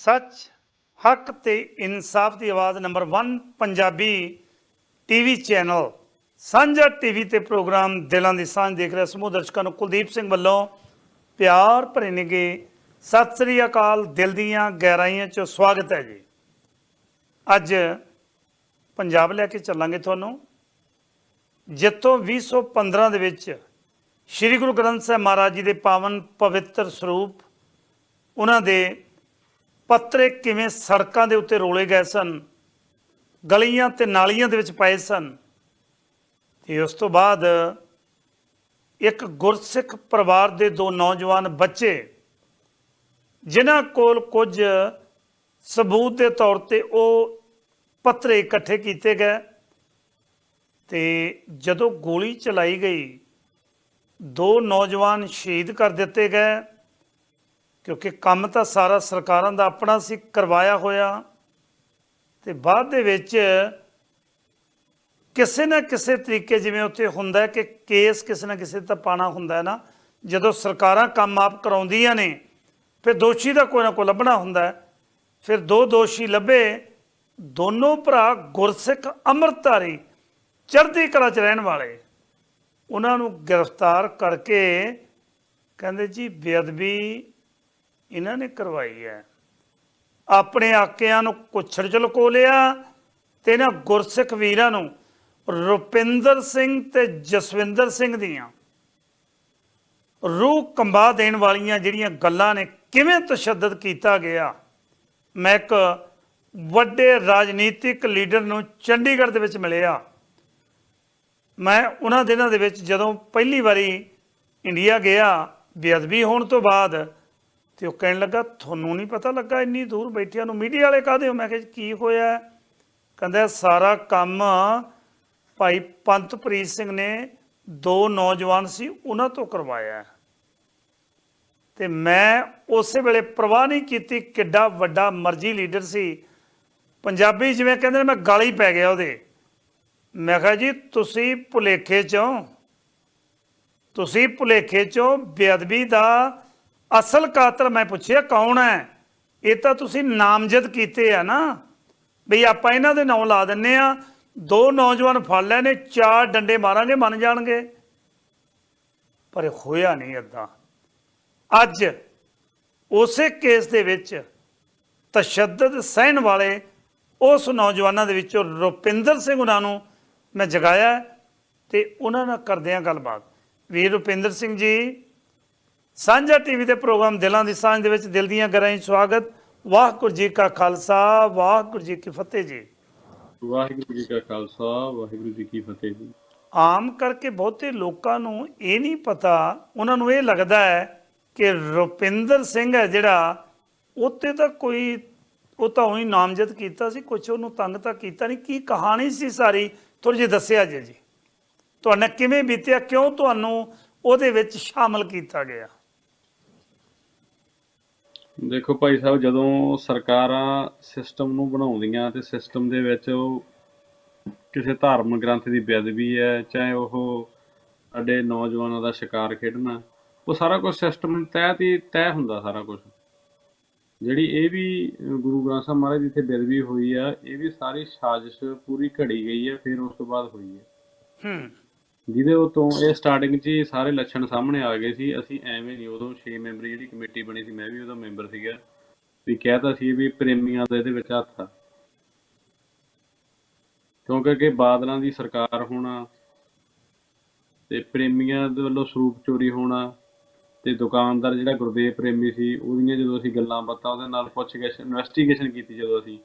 ਸੱਚ, ਹੱਕ ਤੇ ਇਨਸਾਫ ਦੀ ਆਵਾਜ਼ number 1 Punjabi TV channel Sanjha TV ਤੇ ਪ੍ਰੋਗਰਾਮ ਦਿਲਾਂ ਦੀ ਸਾਂਝ ਦੇਖ ਰਹੇ ਸਮੂਹ ਦਰਸ਼ਕਾਂ ਨੂੰ ਕੁਲਦੀਪ ਸਿੰਘ ਵੱਲੋਂ ਪਿਆਰ ਭਰੇ ਨਿਗੇ ਸਤਿ ਸ੍ਰੀ ਅਕਾਲ, ਦਿਲ ਦੀਆਂ ਗਹਿਰਾਈਆਂ 'ਚ ਸਵਾਗਤ ਹੈ ਜੀ। ਅੱਜ ਪੰਜਾਬ ਲੈ ਕੇ ਚੱਲਾਂਗੇ ਤੁਹਾਨੂੰ। ਜਿੱਥੋਂ 2015 ਦੇ ਵਿੱਚ ਸ੍ਰੀ ਗੁਰੂ ਗ੍ਰੰਥ ਸਾਹਿਬ ਮਹਾਰਾਜ ਜੀ ਦੇ ਪਾਵਨ ਪਵਿੱਤਰ ਸਰੂਪ, ਉਹਨਾਂ ਦੇ ਪੱਤਰੇ ਕਿਵੇਂ ਸੜਕਾਂ ਦੇ ਉੱਤੇ ਰੋਲੇ ਗਏ ਸਨ, ਗਲੀਆਂ ਤੇ ਨਾਲੀਆਂ ਦੇ ਵਿੱਚ ਪਏ ਸਨ। ਤੇ ਉਸ ਤੋਂ ਬਾਅਦ ਇੱਕ ਗੁਰਸਿੱਖ ਪਰਿਵਾਰ ਦੇ ਦੋ ਨੌਜਵਾਨ ਬੱਚੇ, ਜਿਨ੍ਹਾਂ ਕੋਲ ਕੁਝ ਸਬੂਤ ਦੇ ਤੌਰ ਤੇ ਉਹ ਪੱਤਰੇ ਇਕੱਠੇ ਕੀਤੇ ਗਏ ਤੇ ਜਦੋਂ ਗੋਲੀ ਚਲਾਈ ਗਈ, ਦੋ ਨੌਜਵਾਨ ਸ਼ਹੀਦ ਕਰ ਦਿੱਤੇ ਗਏ। ਕਿਉਂਕਿ ਕੰਮ ਤਾਂ ਸਾਰਾ ਸਰਕਾਰਾਂ ਦਾ ਆਪਣਾ ਸੀ, ਕਰਵਾਇਆ ਹੋਇਆ। ਤੇ ਬਾਅਦ ਦੇ ਵਿੱਚ ਕਿਸੇ ਨਾ ਕਿਸੇ ਤਰੀਕੇ ਜਿਵੇਂ ਉੱਥੇ ਹੁੰਦਾ ਕਿ ਕੇਸ ਕਿਸੇ ਨਾ ਕਿਸੇ ਤਾਂ ਪਾਣਾ ਹੁੰਦਾ ਹੈ ਨਾ। ਜਦੋਂ ਸਰਕਾਰਾਂ ਕੰਮ ਆਪ ਕਰਾਉਂਦੀਆਂ ਨੇ, ਫਿਰ ਦੋਸ਼ੀ ਦਾ ਕੋਈ ਨਾ ਕੋਈ ਲੱਭਣਾ ਹੁੰਦਾ ਫਿਰ ਦੋ ਦੋਸ਼ੀ ਲੱਭੇ, ਦੋਨੋਂ ਭਰਾ ਗੁਰਸਿੱਖ ਅੰਮ੍ਰਿਤਧਾਰੀ ਚੜ੍ਹਦੀ ਕਲਾ 'ਚ ਰਹਿਣ ਵਾਲੇ। ਉਹਨਾਂ ਨੂੰ ਗ੍ਰਿਫਤਾਰ ਕਰਕੇ ਕਹਿੰਦੇ ਜੀ ਬੇਅਦਬੀ ਇਹਨਾਂ ਨੇ ਕਰਵਾਈ ਹੈ। ਆਪਣੇ ਆਕਿਆਂ ਨੂੰ ਕੁਛੜ ਚ ਲੁਕੋ ਲਿਆ ਤੇ ਇਹਨਾਂ ਗੁਰਸਿੱਖ ਵੀਰਾਂ ਨੂੰ ਰੁਪਿੰਦਰ ਸਿੰਘ ਤੇ ਜਸਵਿੰਦਰ ਸਿੰਘ ਦੀਆਂ ਰੂਹ ਕੰਬਾ ਦੇਣ ਵਾਲੀਆਂ ਜਿਹੜੀਆਂ ਗੱਲਾਂ ਨੇ ਕਿਵੇਂ ਤਸ਼ੱਦਦ ਕੀਤਾ ਗਿਆ? ਮੈਂ ਇੱਕ ਵੱਡੇ ਰਾਜਨੀਤਿਕ ਲੀਡਰ ਨੂੰ ਚੰਡੀਗੜ੍ਹ ਦੇ ਵਿੱਚ ਮਿਲਿਆ। ਮੈਂ ਉਹਨਾਂ ਦਿਨਾਂ ਦੇ ਵਿੱਚ ਜਦੋਂ ਪਹਿਲੀ ਵਾਰੀ ਇੰਡੀਆ ਗਿਆ, ਬੇਅਦਬੀ ਹੋਣ ਤੋਂ ਬਾਅਦ ਤੇ ਉਹ ਕਹਿਣ ਲੱਗਾ ਤੁਹਾਨੂੰ ਨਹੀਂ ਪਤਾ ਲੱਗਾ ਇੰਨੀ ਦੂਰ ਬੈਠਿਆਂ ਨੂੰ ਮੀਡੀਆ ਵਾਲੇ ਕਾਹਦੇ ਹੋ? ਮੈਂ ਕਿਹਾ ਜੀ, ਕੀ ਹੋਇਆ? ਕਹਿੰਦਾ ਸਾਰਾ ਕੰਮ ਭਾਈ ਪੰਤਪ੍ਰੀਤ ਸਿੰਘ ਨੇ ਦੋ ਨੌਜਵਾਨ ਸੀ ਉਹਨਾਂ ਤੋਂ ਕਰਵਾਇਆ ਤੇ ਮੈਂ ਉਸੇ ਵੇਲੇ ਪ੍ਰਵਾਹ ਨਹੀਂ ਕੀਤੀ ਕਿੱਡਾ ਵੱਡਾ ਮਰਜ਼ੀ ਲੀਡਰ ਸੀ। ਪੰਜਾਬੀ ਜਿਵੇਂ ਕਹਿੰਦੇ ਨੇ ਮੈਂ ਗਾਲੀ ਪੈ ਗਿਆ ਉਹਦੇ। ਮੈਂ ਕਿਹਾ ਜੀ ਤੁਸੀਂ ਭੁਲੇਖੇ ਚੋਂ ਤੁਸੀਂ ਭੁਲੇਖੇ ਚੋਂ ਬੇਅਦਬੀ ਦਾ ਅਸਲ ਕਾਤਲ ਮੈਂ ਪੁੱਛਿਆ, ਕੌਣ ਹੈ? ਇਹ ਤਾਂ ਤੁਸੀਂ ਨਾਮਜ਼ਦ ਕੀਤੇ ਆ ਨਾ। ਬਈ ਆਪਾਂ ਇਹਨਾਂ ਦੇ ਨਾਂ ਲਾ ਦਿੰਨੇ ਆ। ਦੋ ਨੌਜਵਾਨ ਫੜ ਲਏ ਨੇ, ਚਾਰ ਡੰਡੇ ਮਾਰਾਂਗੇ, ਮੰਨ ਜਾਣਗੇ। ਪਰ ਹੋਇਆ ਨਹੀਂ ਏਦਾਂ। ਅੱਜ ਉਸੇ ਕੇਸ ਦੇ ਵਿੱਚ ਤਸ਼ੱਦਦ ਸਹਿਣ ਵਾਲੇ ਉਸ ਨੌਜਵਾਨਾਂ ਦੇ ਵਿੱਚੋਂ ਰੁਪਿੰਦਰ ਸਿੰਘ ਉਹਨਾਂ ਨੂੰ ਮੈਂ ਜਗਾਇਆ ਹੈ ਤੇ ਉਹਨਾਂ ਨਾਲ ਕਰਦੇ ਹਾਂ ਗੱਲਬਾਤ। ਵੀ ਰੁਪਿੰਦਰ ਸਿੰਘ ਜੀ ਸਾਂਝਾ ਟੀਵੀ ਦੇ ਪ੍ਰੋਗਰਾਮ ਦਿਲਾਂ ਦੀ ਸਾਂਝ ਦੇ ਵਿੱਚ ਦਿਲ ਦੀਆਂ ਗਹਿਰਾਈਆਂ 'ਚ ਸਵਾਗਤ। ਵਾਹਿਗੁਰੂ ਜੀ ਕਾ ਖਾਲਸਾ ਵਾਹਿਗੁਰੂ ਜੀ ਕੀ ਫਤਿਹ ਜੀ। ਵਾਹਿਗੁਰੂ ਜੀ ਕਾ ਖਾਲਸਾ ਵਾਹਿਗੁਰੂ ਜੀ ਕੀ ਫਤਿਹ ਜੀ। ਆਮ ਕਰਕੇ ਬਹੁਤੇ ਲੋਕਾਂ ਨੂੰ ਇਹ ਨਹੀਂ ਪਤਾ ਉਹਨਾਂ ਨੂੰ ਇਹ ਲੱਗਦਾ ਹੈ ਕਿ ਰੁਪਿੰਦਰ ਸਿੰਘ ਹੈ ਜਿਹੜਾ ਉੱਤੇ ਤਾਂ ਕੋਈ ਉਹ ਤਾਂ ਉਹੀ ਨਾਮਜ਼ਦ ਕੀਤਾ ਸੀ ਕੁਝ ਉਹਨੂੰ ਤੰਗ ਤਾਂ ਕੀਤਾ ਨਹੀਂ। ਕੀ ਕਹਾਣੀ ਸੀ ਸਾਰੀ? ਥੋੜੀ ਜਿਹੀ ਦੱਸਿਆ ਜੀ ਜੀ। ਤੁਹਾਡੇ ਨਾਲ ਕਿਵੇਂ ਬੀਤਿਆ ਕਿਉਂ ਤੁਹਾਨੂੰ ਉਹਦੇ ਵਿੱਚ ਸ਼ਾਮਲ ਕੀਤਾ ਗਿਆ? ਦੇਖੋ ਭਾਈ ਸਾਹਿਬ, ਜਦੋਂ ਸਰਕਾਰਾਂ ਸਿਸਟਮ ਨੂੰ ਬਣਾਉਂਦੀਆਂ ਤੇ ਸਿਸਟਮ ਦੇ ਵਿੱਚ ਉਹ ਕਿਸੇ ਧਾਰਮਿਕ ਗ੍ਰੰਥ ਦੀ ਬੇਅਦਬੀ ਹੈ, ਚਾਹੇ ਉਹ ਸਾਡੇ ਨੌਜਵਾਨਾਂ ਦਾ ਸ਼ਿਕਾਰ ਖੇਡਣਾ, ਉਹ ਸਾਰਾ ਕੁਝ ਸਿਸਟਮ ਤਹਿਤ ਹੀ ਤੈਅ ਹੁੰਦਾ ਸਾਰਾ ਕੁਝ ਜਿਹੜੀ ਇਹ ਵੀ ਗੁਰੂ ਗ੍ਰੰਥ ਸਾਹਿਬ ਮਹਾਰਾਜ ਜਿੱਥੇ ਬੇਅਦਬੀ ਹੋਈ ਆ, ਇਹ ਵੀ ਸਾਰੀ ਸਾਜ਼ਿਸ਼ ਪੂਰੀ ਘੜੀ ਗਈ ਹੈ, ਫਿਰ ਉਸ ਤੋਂ ਬਾਅਦ ਹੋਈ ਹੈ। ਹੂੰ। ਜਿਹਦੇ ਉਤੋਂ ਇਹ ਸਟਾਰਟਿੰਗ 'ਚ ਹੀ ਸਾਰੇ ਲੱਛਣ ਸਾਹਮਣੇ ਆ ਗਏ ਸੀ। ਅਸੀਂ ਐਵੇਂ ਨਹੀਂ, ਉਦੋਂ 6 ਮੈਂਬਰੀ ਜਿਹੜੀ ਕਮੇਟੀ ਬਣੀ ਸੀ, ਮੈਂ ਵੀ ਉਹਦਾ ਮੈਂਬਰ ਸੀਗਾ। ਵੀ ਕਹਿਤਾ ਸੀ ਵੀ ਪ੍ਰੇਮੀਆਂ ਦਾ ਇਹਦੇ ਵਿੱਚ ਹੱਥ ਆ। ਕਿਉਂਕਿ ਕਿ ਬਾਦਲਾਂ ਦੀ ਸਰਕਾਰ ਹੋਣਾ ਤੇ ਪ੍ਰੇਮੀਆਂ ਦੇ ਵੱਲੋਂ ਸਰੂਪ ਚੋਰੀ ਹੋਣਾ ਤੇ ਦੁਕਾਨਦਾਰ ਜਿਹੜਾ ਗੁਰਦੇਵ ਪ੍ਰੇਮੀ ਸੀ, ਉਹਦੀਆਂ ਜਦੋਂ ਅਸੀਂ ਗੱਲਾਂ ਬਾਤਾਂ ਉਹਦੇ ਨਾਲ ਪੁੱਛ ਪੁੱਛਗਿੱਛ ਇਨਵੈਸਟੀਗੇਸ਼ਨ ਕੀਤੀ ਜਦੋਂ ਅਸੀਂ।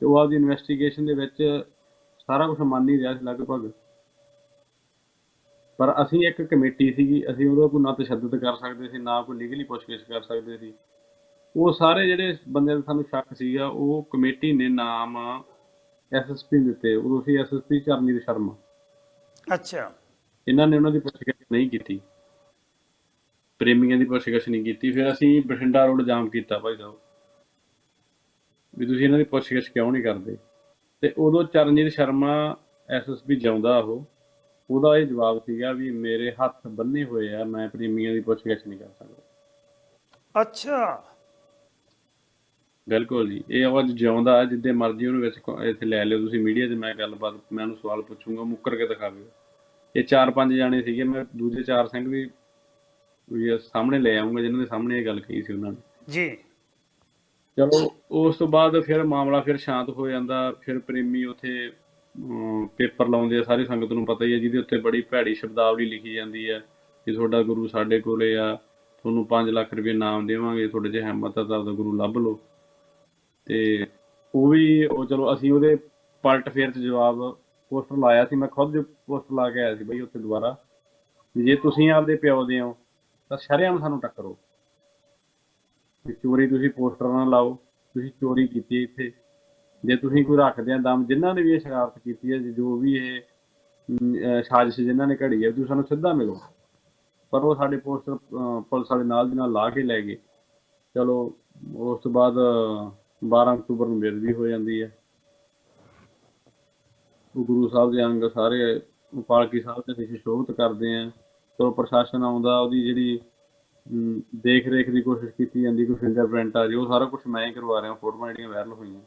ਤੇ ਉਹ ਆਪਦੀ ਇਨਵੈਸਟੀਗੇਸ਼ਨ ਦੇ ਵਿੱਚ ਸਾਰਾ ਕੁਝ ਮੰਨ ਹੀ ਰਿਹਾ ਸੀ ਲਗਭਗ। ਪਰ ਅਸੀਂ ਇੱਕ ਕਮੇਟੀ ਸੀਗੀ ਅਸੀਂ ਉਹਦਾ ਕੋਈ ਨਾ ਤਸ਼ੱਦਦ ਕਰ ਸਕਦੇ ਸੀ ਨਾ ਕੋਈ ਲੀਗਲੀ ਪੁੱਛਗਿੱਛ ਕਰ ਸਕਦੇ ਸੀ। ਉਹ ਸਾਰੇ ਜਿਹੜੇ ਬੰਦੇ ਦਾ ਸਾਨੂੰ ਸ਼ੱਕ ਸੀਗਾ ਉਹ ਕਮੇਟੀ ਨੇ ਨਾਮ ਐਸਐਸਪੀ ਦਿੱਤੇ। ਉਦੋਂ ਸੀ ਐਸਐਸਪੀ ਚਰਨਜੀਤ ਸ਼ਰਮਾ। ਅੱਛਾ। ਇਹਨਾਂ ਨੇ ਉਹਨਾਂ ਦੀ ਪੁੱਛਗਿੱਛ ਨਹੀਂ ਕੀਤੀ। ਪ੍ਰੇਮੀਆਂ ਦੀ ਪੁੱਛਗਿੱਛ ਨਹੀਂ ਕੀਤੀ। ਫਿਰ ਅਸੀਂ ਬਠਿੰਡਾ ਰੋਡ ਜਾਮ ਕੀਤਾ ਭਾਈ ਸਾਹਿਬ। ਵੀ ਤੁਸੀਂ ਇਹਨਾਂ ਦੀ ਪੁੱਛਗਿੱਛ ਕਿਉਂ ਨਹੀਂ ਕਰਦੇ? ਤੇ ਉਦੋਂ ਚਰਨਜੀਤ ਸ਼ਰਮਾ ਐਸਐਸਪੀ ਜਾਉਂਦਾ ਉਹ। ਉਹਦਾ ਇਹ ਜਵਾਬ ਸੀਗਾ ਵੀ ਮੇਰੇ ਹੱਥ ਬੰਨੇ ਹੋਏ ਆ ਮੈਂ ਪ੍ਰੇਮੀਆਂ ਦੀ ਪੁੱਛਗਿੱਛ ਨਹੀਂ ਕਰ ਸਕਦਾ। ਅੱਛਾ। ਬਿਲਕੁਲ ਜੀ ਇਹ ਆਵਾਜ਼ ਜਿਉਂਦਾ ਜਿੱਦੇ ਮਰਜ਼ੀ ਉਹਨੂੰ ਵਿੱਚ ਇੱਥੇ ਲੈ ਲਿਓ ਤੁਸੀਂ ਮੀਡੀਆ 'ਚ ਮੈਂ ਗੱਲਬਾਤ ਮੈਂ ਉਹਨੂੰ ਸਵਾਲ ਪੁੱਛੂੰਗਾ ਮੁੱਕਰ ਕੇ ਦਿਖਾਵੇ ਇਹ ਚਾਰ ਪੰਜ ਜਾਣੇ ਸੀਗੇ ਮੈਂ ਦੂਜੇ ਚਾਰ ਸਿੰਘ ਵੀ ਵੀ ਸਾਹਮਣੇ ਲੈ ਆਉਂਗਾ ਜਿਨ੍ਹਾਂ ਦੇ ਸਾਹਮਣੇ ਇਹ ਗੱਲ ਕਹੀ ਸੀ ਉਹਨਾਂ ਨੇ। ਜੀ। ਚਲੋ ਉਸ ਤੋਂ ਬਾਅਦ ਫਿਰ ਮਾਮਲਾ ਫਿਰ ਸ਼ਾਂਤ ਹੋ ਜਾਂਦਾ ਫਿਰ ਪ੍ਰੇਮੀ ਉਥੇ ਪੇਪਰ ਲਾਉਂਦੇ ਆ, ਸਾਰੀ ਸੰਗਤ ਨੂੰ ਪਤਾ ਹੀ ਹੈ, ਜਿਹਦੇ ਉੱਤੇ ਬੜੀ ਭੈੜੀ ਸ਼ਬਦਾਵਲੀ ਲਿਖੀ ਜਾਂਦੀ ਹੈ ਕਿ ਤੁਹਾਡਾ ਗੁਰੂ ਸਾਡੇ ਕੋਲੇ ਆ, ਤੁਹਾਨੂੰ 5 ਲੱਖ ਰੁਪਏ ਨਾਮ ਦੇਵਾਂਗੇ, ਤੁਹਾਡੇ 'ਚ ਹਿੰਮਤ ਆ, ਤਾਂ ਆਪਦਾ ਗੁਰੂ ਲੱਭ ਲਓ। ਤੇ ਉਹ ਵੀ, ਉਹ ਚਲੋ ਅਸੀਂ ਉਹਦੇ ਪਲਟ ਫੇਰ ਚ ਜਵਾਬ ਪੋਸਟਰ ਲਾਇਆ ਸੀ, ਮੈਂ ਖੁਦ ਪੋਸਟਰ ਲਾ ਕੇ ਆਇਆ ਸੀ ਬਈ ਉੱਥੇ ਦੁਬਾਰਾ, ਵੀ ਜੇ ਤੁਸੀਂ ਆਪਦੇ ਪਿਓ ਦੇ ਹੋ, ਤਾਂ ਸ਼ਰੇਆਮ ਸਾਨੂੰ ਟੱਕਰੋ। ਵੀ ਚੋਰੀ ਤੁਸੀਂ ਪੋਸਟਰ ਨਾਲ ਲਾਓ, ਤੁਸੀਂ ਚੋਰੀ ਕੀਤੀ ਇੱਥੇ। ਜੇ ਤੁਸੀਂ ਕੋਈ ਰੱਖਦੇ ਆ ਦਮ ਜਿਨ੍ਹਾਂ ਨੇ ਵੀ ਇਹ ਸ਼ਰਾਰਤ ਕੀਤੀ ਹੈ ਜੋ ਵੀ ਇਹ ਸਾਜ਼ਿਸ਼ ਜਿਨ੍ਹਾਂ ਨੇ ਘੜੀ ਹੈ ਤੁਸੀਂ ਸਾਨੂੰ ਸਿੱਧਾ ਮਿਲੋ। ਪਰ ਉਹ ਸਾਡੇ ਪੋਸਟਰ ਪੁਲਿਸ ਵਾਲੇ ਨਾਲ ਦੀ ਨਾਲ ਲਾ ਕੇ ਲੈ ਗਏ। ਚਲੋ ਉਸ ਤੋਂ ਬਾਅਦ ਅਹ, 12 ਅਕਤੂਬਰ ਨੂੰ ਬੇਦਬੀ ਹੋ ਜਾਂਦੀ ਹੈ। ਉਹ ਗੁਰੂ ਸਾਹਿਬ ਦੇ ਅੰਗ ਸਾਰੇ ਪਾਲਕੀ ਸਾਹਿਬ ਤੇ ਅਸੀਂ ਸ਼ੋਭਤ ਕਰਦੇ ਆ। ਚਲੋ ਪ੍ਰਸ਼ਾਸਨ ਆਉਂਦਾ ਉਹਦੀ ਜਿਹੜੀ ਦੇਖ ਰੇਖ ਦੀ ਕੋਸ਼ਿਸ਼ ਕੀਤੀ ਜਾਂਦੀ ਕੋਈ ਫਿੰਗਰਪ੍ਰਿੰਟ ਆ ਜੀ ਉਹ ਸਾਰਾ ਕੁਝ ਮੈਂ ਹੀ ਕਰਵਾ ਰਿਹਾ ਫੋਟੋਆਂ ਜਿਹੜੀਆਂ ਵਾਇਰਲ ਹੋਈਆਂ।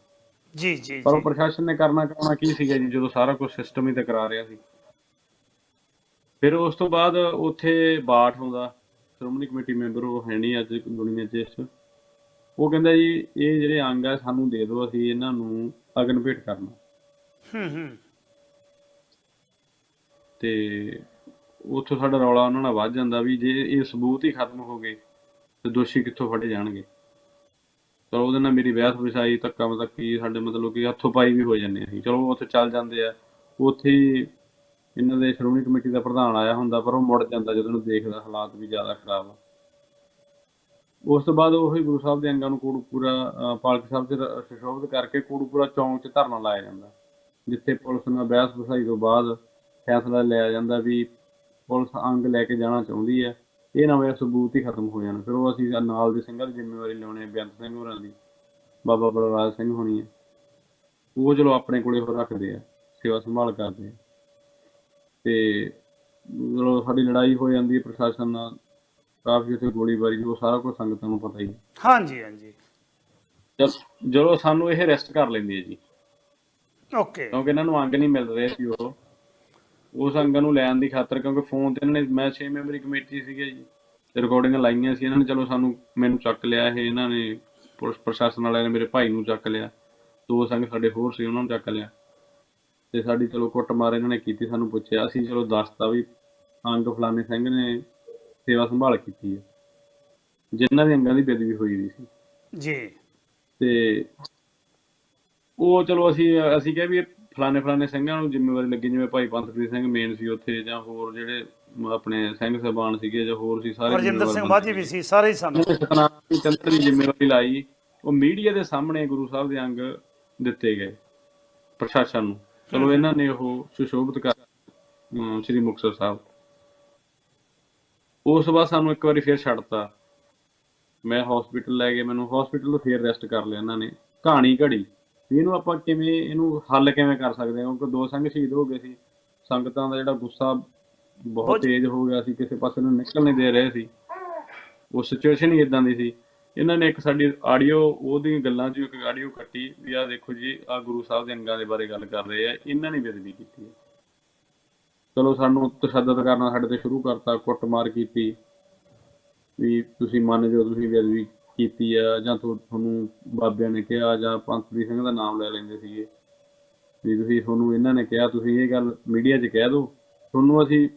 ਜੀ ਜੀ ਪਰ ਉਹ ਪ੍ਰਸ਼ਾਸਨ ਨੇ ਕਰਨਾ ਕਰਨਾ ਕੀ ਸੀਗਾ ਜੀ ਜਦੋਂ ਸਾਰਾ ਕੁਝ ਸਿਸਟਮ ਹੀ ਤੇ ਕਰਾ ਰਿਹਾ ਸੀ। ਫਿਰ ਉਸ ਤੋਂ ਬਾਅਦ ਉੱਥੇ ਬਾਠ ਹੁੰਦਾ ਸ਼੍ਰੋਮਣੀ ਕਮੇਟੀ ਮੈਂਬਰ ਉਹ ਹੈ ਨਹੀਂ ਅੱਜ ਦੁਨੀਆ 'ਚ ਇਸ। ਉਹ ਕਹਿੰਦਾ ਜੀ ਇਹ ਜਿਹੜੇ ਅੰਗ ਆ ਸਾਨੂੰ ਦੇ ਦਿਓ ਅਸੀਂ ਇਹਨਾਂ ਨੂੰ ਅਗਨ ਭੇਟ ਕਰਨਾ। ਹੂੰ ਹੂੰ। ਤੇ ਉੱਥੋਂ ਸਾਡਾ ਰੌਲਾ ਉਹਨਾਂ ਨਾਲ ਵੱਧ ਜਾਂਦਾ ਵੀ ਜੇ ਇਹ ਸਬੂਤ ਹੀ ਖਤਮ ਹੋ ਗਏ ਤੇ ਦੋਸ਼ੀ ਕਿੱਥੋਂ ਫੜੇ ਜਾਣਗੇ? ਚਲੋ ਉਹਦੇ ਨਾਲ ਮੇਰੀ ਬਹਿਸ ਵਿਸਾਈ ਧੱਕਾ ਮਤੱਕੀ ਸਾਡੇ ਮਤਲਬ ਕਿ ਹੱਥੋਂ ਪਾਈ ਵੀ ਹੋ ਜਾਂਦੇ ਅਸੀਂ। ਚਲੋ ਉੱਥੇ ਚੱਲ ਜਾਂਦੇ ਆ। ਉੱਥੇ ਹੀ ਇਹਨਾਂ ਦੇ ਸ਼੍ਰੋਮਣੀ ਕਮੇਟੀ ਦਾ ਪ੍ਰਧਾਨ ਆਇਆ ਹੁੰਦਾ ਪਰ ਉਹ ਮੁੜ ਜਾਂਦਾ ਜਦੋਂ ਉਹਨੂੰ ਦੇਖਦਾ ਹਾਲਾਤ ਵੀ ਜ਼ਿਆਦਾ ਖਰਾਬ ਆ। ਉਸ ਤੋਂ ਬਾਅਦ ਉਹੀ ਗੁਰੂ ਸਾਹਿਬ ਦੇ ਅੰਗਾਂ ਨੂੰ ਕੋੜਪੂਰਾ ਅਹ, ਪਾਲਕੀ ਸਾਹਿਬ ਤੇ ਰ- ਕਰਕੇ ਕੋੜਪੂਰਾ ਚੌਂਕ 'ਚ ਧਰਨਾ ਲਾਇਆ ਜਾਂਦਾ। ਜਿੱਥੇ ਪੁਲਿਸ ਨਾਲ ਬਹਿਸ ਵਸਾਈ ਤੋਂ ਬਾਅਦ ਫੈਸਲਾ ਲਿਆ ਜਾਂਦਾ ਵੀ ਪੁਲਿਸ ਅੰਗ ਲੈ ਕੇ ਜਾਣਾ ਚਾਹੁੰਦੀ ਹੈ ਇਹ ਨਾ ਹੋਇਆ ਸਬੂਤ ਹੀ ਖਤਮ ਹੋ ਜਾਣ। ਫਿਰ ਉਹ ਅਸੀਂ ਨਾਲ ਦੇ ਸਿੰਘਾਂ ਦੀ ਜ਼ਿੰਮੇਵਾਰੀ ਲਿਆਉਣੇ ਬੇਅੰਤ ਸਿੰਘ ਹੋਰਾਂ ਦੀ। ਬਾਬਾ ਬਲਰਾਜ ਸਿੰਘ ਹੋਣੀ ਹੈ ਉਹ ਚਲੋ ਆਪਣੇ ਕੋਲੇ ਉਹ ਰੱਖਦੇ ਆ ਸੇਵਾ ਸੰਭਾਲ ਕਰਦੇ ਆ। ਤੇ ਚਲੋ ਸਾਡੀ ਲੜਾਈ ਹੋ ਜਾਂਦੀ ਹੈ ਪ੍ਰਸ਼ਾਸਨ ਨਾਲ ਕਾਫੀ ਉੱਥੇ ਗੋਲੀਬਾਰੀ ਉਹ ਸਾਰਾ ਕੁਝ ਸੰਗਤਾਂ ਨੂੰ ਪਤਾ ਹੀ ਹੈ ਹਾਂਜੀ ਹਾਂਜੀ। ਜਦ- ਜਦੋਂ ਸਾਨੂੰ ਇਹ ਅਰੈਸਟ ਕਰ ਲੈਂਦੀ ਹੈ ਜੀ। ਓਕੇ। ਕਿਉਂਕਿ ਇਹਨਾਂ ਨੂੰ ਅੰਗ ਨਹੀਂ ਮਿਲ ਰਹੇ ਸੀ ਉਹ। ਉਸ ਅੰਗਾਂ ਨੂੰ ਲੈਣ ਦੀ ਖਾਤਰ ਕਿਉਂਕਿ ਫੋਨ ਤੇ ਇਹਨਾਂ ਨੇ ਮੈਂ 6 ਮੈਂਬਰੀ ਕਮੇਟੀ ਸੀਗੇ ਜੀ ਤੇ ਰਿਕਾਰਡਿੰਗਾਂ ਲਾਈਆਂ ਸੀ ਇਹਨਾਂ ਨੇ ਚਲੋ ਸਾਨੂੰ ਮੈਨੂੰ ਚੱਕ ਲਿਆ ਇਹ ਇਹਨਾਂ ਨੇ ਪੁਲਿਸ ਪ੍ਰਸ਼ਾਸਨ ਵਾਲਿਆਂ ਨੇ ਮੇਰੇ ਭਾਈ ਨੂੰ ਚੱਕ ਲਿਆ ਦੋ ਸੰਗ ਸਾਡੇ ਹੋਰ ਸੀ ਉਹਨਾਂ ਨੂੰ ਚੱਕ ਲਿਆ। ਤੇ ਸਾਡੀ ਚਲੋ ਕੁੱਟ ਮਾਰ ਇਹਨਾਂ ਨੇ ਕੀਤੀ ਸਾਨੂੰ ਪੁੱਛਿਆ ਅਸੀਂ ਚਲੋ ਦੱਸਤਾ ਵੀ ਅੰਗ ਫਲਾਣੇ ਸਿੰਘ ਨੇ ਸੇਵਾ ਸੰਭਾਲ ਕੀਤੀ ਹੈ। ਜਿਨ੍ਹਾਂ ਦੇ ਅੰਗਾਂ ਦੀ ਬੇਦਬੀ ਹੋਈ ਦੀ ਸੀ। ਜੀ। ਤੇ ਉਹ ਚਲੋ ਅਸੀਂ ਅਸੀਂ ਕਿਹਾ ਵੀ ਫਲਾਣੇ ਫਲਾਣੇ ਸਿੰਘਾਂ ਨੂੰ ਜ਼ਿੰਮੇਵਾਰੀ ਲੱਗੀ ਜਿਵੇਂ ਭਾਈ ਪੰਥਪ੍ਰੀਤ ਸਿੰਘ ਮੇਨ ਸੀ ਉੱਥੇ ਜਾਂ ਹੋਰ ਜਿਹੜੇ ਆਪਣੇ ਸਿੰਘ ਸਾਹਿਬਾਨ ਸੀਗੇ ਜਾਂ ਹੋਰ ਸੀ ਸਾਰੇ ਹਰਜਿੰਦਰ ਸਿੰਘ ਮਾਝੀ ਵੀ ਸੀ ਸਾਰੇ ਹੀ ਸਾਨੂੰ। ਸਤਨਾਮ ਚੰਦਰ ਦੀ ਜ਼ਿੰਮੇਵਾਰੀ ਲਾਈ ਉਹ ਮੀਡੀਆ ਦੇ ਸਾਹਮਣੇ ਗੁਰੂ ਸਾਹਿਬ ਦੇ ਅੰਗ ਦਿੱਤੇ ਗਏ ਪ੍ਰਸ਼ਾਸਨ ਨੂੰ। ਚਲੋ ਇਹਨਾਂ ਨੇ ਉਹ ਸੁਸ਼ੋਭਿਤ ਕਰ ਸ੍ਰੀ ਮੁਕਤਸਰ ਸਾਹਿਬ। ਉਸ ਬਾਅਦ ਸਾਨੂੰ ਇੱਕ ਵਾਰੀ ਫੇਰ ਛੱਡਤਾ। ਮੈਂ ਹਸਪੀਟਲ ਲੈ ਗਏ ਮੈਨੂੰ ਹਸਪੀਟਲ ਤੋਂ ਫੇਰ ਰੈਸਟ ਕਰ ਲਿਆ ਇਹਨਾਂ ਨੇ। ਕਹਾਣੀ ਘੜੀ। ਵੀ ਇਹਨੂੰ ਆਪਾਂ ਕਿਵੇਂ ਇਹਨੂੰ ਹੱਲ ਕਿਵੇਂ ਕਰ ਸਕਦੇ ਹਾਂ? ਕਿਉਂਕਿ ਦੋ ਸੰਘ ਸ਼ਹੀਦ ਹੋ ਗਏ ਸੀ। ਸੰਗਤਾਂ ਦਾ ਜਿਹੜਾ ਗੁੱਸਾ ਬਹੁਤ ਤੇਜ਼ ਹੋ ਗਿਆ ਸੀ। ਕਿਸੇ ਪਾਸੇ ਨੂੰ ਨਿਕਲ ਨਹੀਂ ਦੇ ਰਹੇ ਸੀ। ਉਹ ਸਿਚੁਏਸ਼ਨ ਹੀ ਇਦਾਂ ਦੀ ਸੀ। ਇਹਨਾਂ ਨੇ ਇੱਕ ਸਾਡੀ ਆਡੀਓ ਉਹਦੀ ਗੱਲਾਂ 'ਚ ਇੱਕ ਆਡੀਓ ਕੱਟੀ ਵੀ ਆਹ ਦੇਖੋ ਜੀ ਆ ਗੁਰੂ ਸਾਹਿਬ ਦੇ ਅੰਗਾਂ ਦੇ ਬਾਰੇ ਗੱਲ ਕਰ ਰਹੇ ਆ। ਇਹਨਾਂ ਨੇ ਬੇਦਬੀ ਕੀਤੀ ਹੈ। ਚਲੋ ਸਾਨੂੰ ਤਸ਼ੱਦਦ ਕਰਨਾ ਸਾਡੇ ਤੇ ਸ਼ੁਰੂ ਕਰਤਾ ਕੁੱਟਮਾਰ ਕੀਤੀ। ਵੀ ਤੁਸੀਂ ਮੰਨ ਜਾਓ ਤੁਸੀਂ ਬੇਦਬੀ ਕੀਤੀ ਆ ਜਾਂ ਤੁਹਾ- ਤੁਹਾਨੂੰ ਬਾਬਿਆਂ ਨੇ ਕਿਹਾ ਜਾਂ ਪੰਥ ਸਿੰਘ ਦਾ ਨਾਮ ਲੈ ਲੈਂਦੇ ਸੀਗੇ। ਵੀ ਤੁਸੀਂ ਤੁਹਾਨੂੰ ਇਹਨਾਂ ਨੇ ਕਿਹਾ ਤੁਸੀਂ ਇਹ ਗੱਲ ਮੀਡੀਆ 'ਚ ਕਹਿ ਦਿਓ ਤੁਹਾਨੂੰ ਅਸੀਂ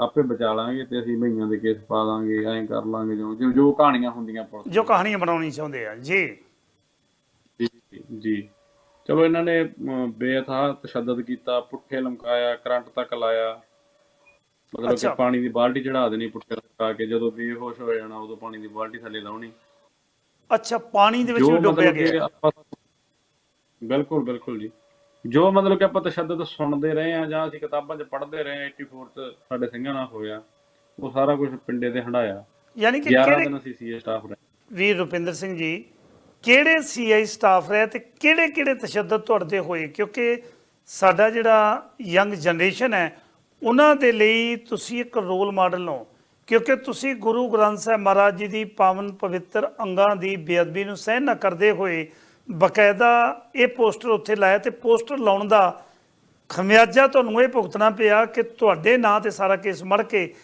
ਆਪੇ ਬਚਾ ਲਾਂਗੇ ਤੇ ਅਸੀਂ ਭਈਆਂ ਦੇ ਕੇਸ ਪਾ ਦਾਂਗੇ ਐਂ ਕਰ ਲਾਂਗੇ ਜੋ ਜੋ- ਕਹਾਣੀਆਂ ਹੁੰਦੀਆਂ ਪੁਲਿਸ ਜੋ ਕਹਾਣੀਆਂ ਬਣਾਉਣੀ ਚਾਹੁੰਦੇ ਆ ਜੀ। ਜੀ ਚਲੋ ਇਹਨਾਂ ਨੇ ਬੇਅਥਾ ਤਸ਼ੱਦਦ ਕੀਤਾ ਪੁੱਠੇ ਲਮਕਾਇਆ ਕਰੰਟ ਤੱਕ ਲਾਇਆ। ਮਤਲਬ ਕਿ। ਪਾਣੀ ਦੀ ਬਾਲਟੀ ਚੜਾ ਦੇਣੀ ਪੁੱਠੇ ਲਮਕਾ ਕੇ ਜਦੋਂ ਬੇਹੋਸ਼ ਹੋ ਜਾਣਾ ਉਦੋਂ ਪਾਣੀ ਦੀ ਬਾਲਟੀ ਥੱਲੇ ਲਾਉਣੀ। ਅੱਛਾ ਪਾਣੀ ਦੇ ਵਿੱਚ ਵੀ ਡੁੱਬਿਆ ਗਿਆ। ਬਿਲਕੁਲ ਬਿਲਕੁਲ ਜੀ। ਜੋ ਮਤਲਬ ਕਿ ਆਪਾਂ ਤਸ਼ੱਦਦ ਸੁਣਦੇ ਰਹੇ ਆ ਜਾਂ ਅਸੀਂ ਕਿਤਾਬਾਂ 'ਚ ਪੜ੍ਹਦੇ ਰਹੇ ਆ 84 'ਚ ਸਾਡੇ ਸਿੰਘਾਂ ਨਾਲ ਹੋਇਆ ਉਹ ਸਾਰਾ ਕੁਝ ਪਿੰਡੇ ਤੇ ਹੰਡਾਇਆ ਯਾਨੀ ਕਿ 11 ਕਿਹੜੇ ਦਿਨ ਅਸੀਂ ਸੀਏ ਸਟਾਫ ਰਹੇ। ਵੀਰ ਰੁਪਿੰਦਰ ਸਿੰਘ ਜੀ ਕਿਹੜੇ ਸੀਆਈ ਸਟਾਫ ਰਹੇ ਤੇ ਕਿਹੜੇ ਕਿਹੜੇ ਤਸ਼ੱਦਦ ਤੁਹਾਡੇ ਹੋਏ? ਕਿਉਂਕਿ ਸਾਡਾ ਜਿਹੜਾ ਯੰਗ ਜਨਰੇਸ਼ਨ ਹੈ ਉਹਨਾਂ ਦੇ ਲਈ ਤੁਸੀਂ ਇੱਕ ਰੋਲ ਮਾਡਲ ਹੋ। ਕਿਉਂਕਿ ਤੁਸੀਂ ਗੁਰੂ ਗ੍ਰੰਥ ਸਾਹਿਬ ਮਹਾਰਾਜ ਜੀ ਦੀ ਪਾਵਨ ਪਵਿੱਤਰ ਅੰਗਾਂ ਦੀ ਬੇਅਦਬੀ ਨੂੰ ਸਹਿਨ ਨਾ ਕਰਦੇ ਹੋਏ ਬਕਾਇਦਾ ਇਹ ਪੋਸਟਰ ਉੱਥੇ ਲਾਇਆ ਤੇ ਪੋਸਟਰ ਲਾਉਣ ਦਾ ਖਮਿਆਜਾ ਤੁਹਾਨੂੰ ਇਹ ਭੁਗਤਣਾ ਪਿਆ ਕਿ ਤੁਹਾਡੇ ਨਾਂ ਤੇ ਸਾਰਾ ਕੇਸ ਮੜ ਕੇ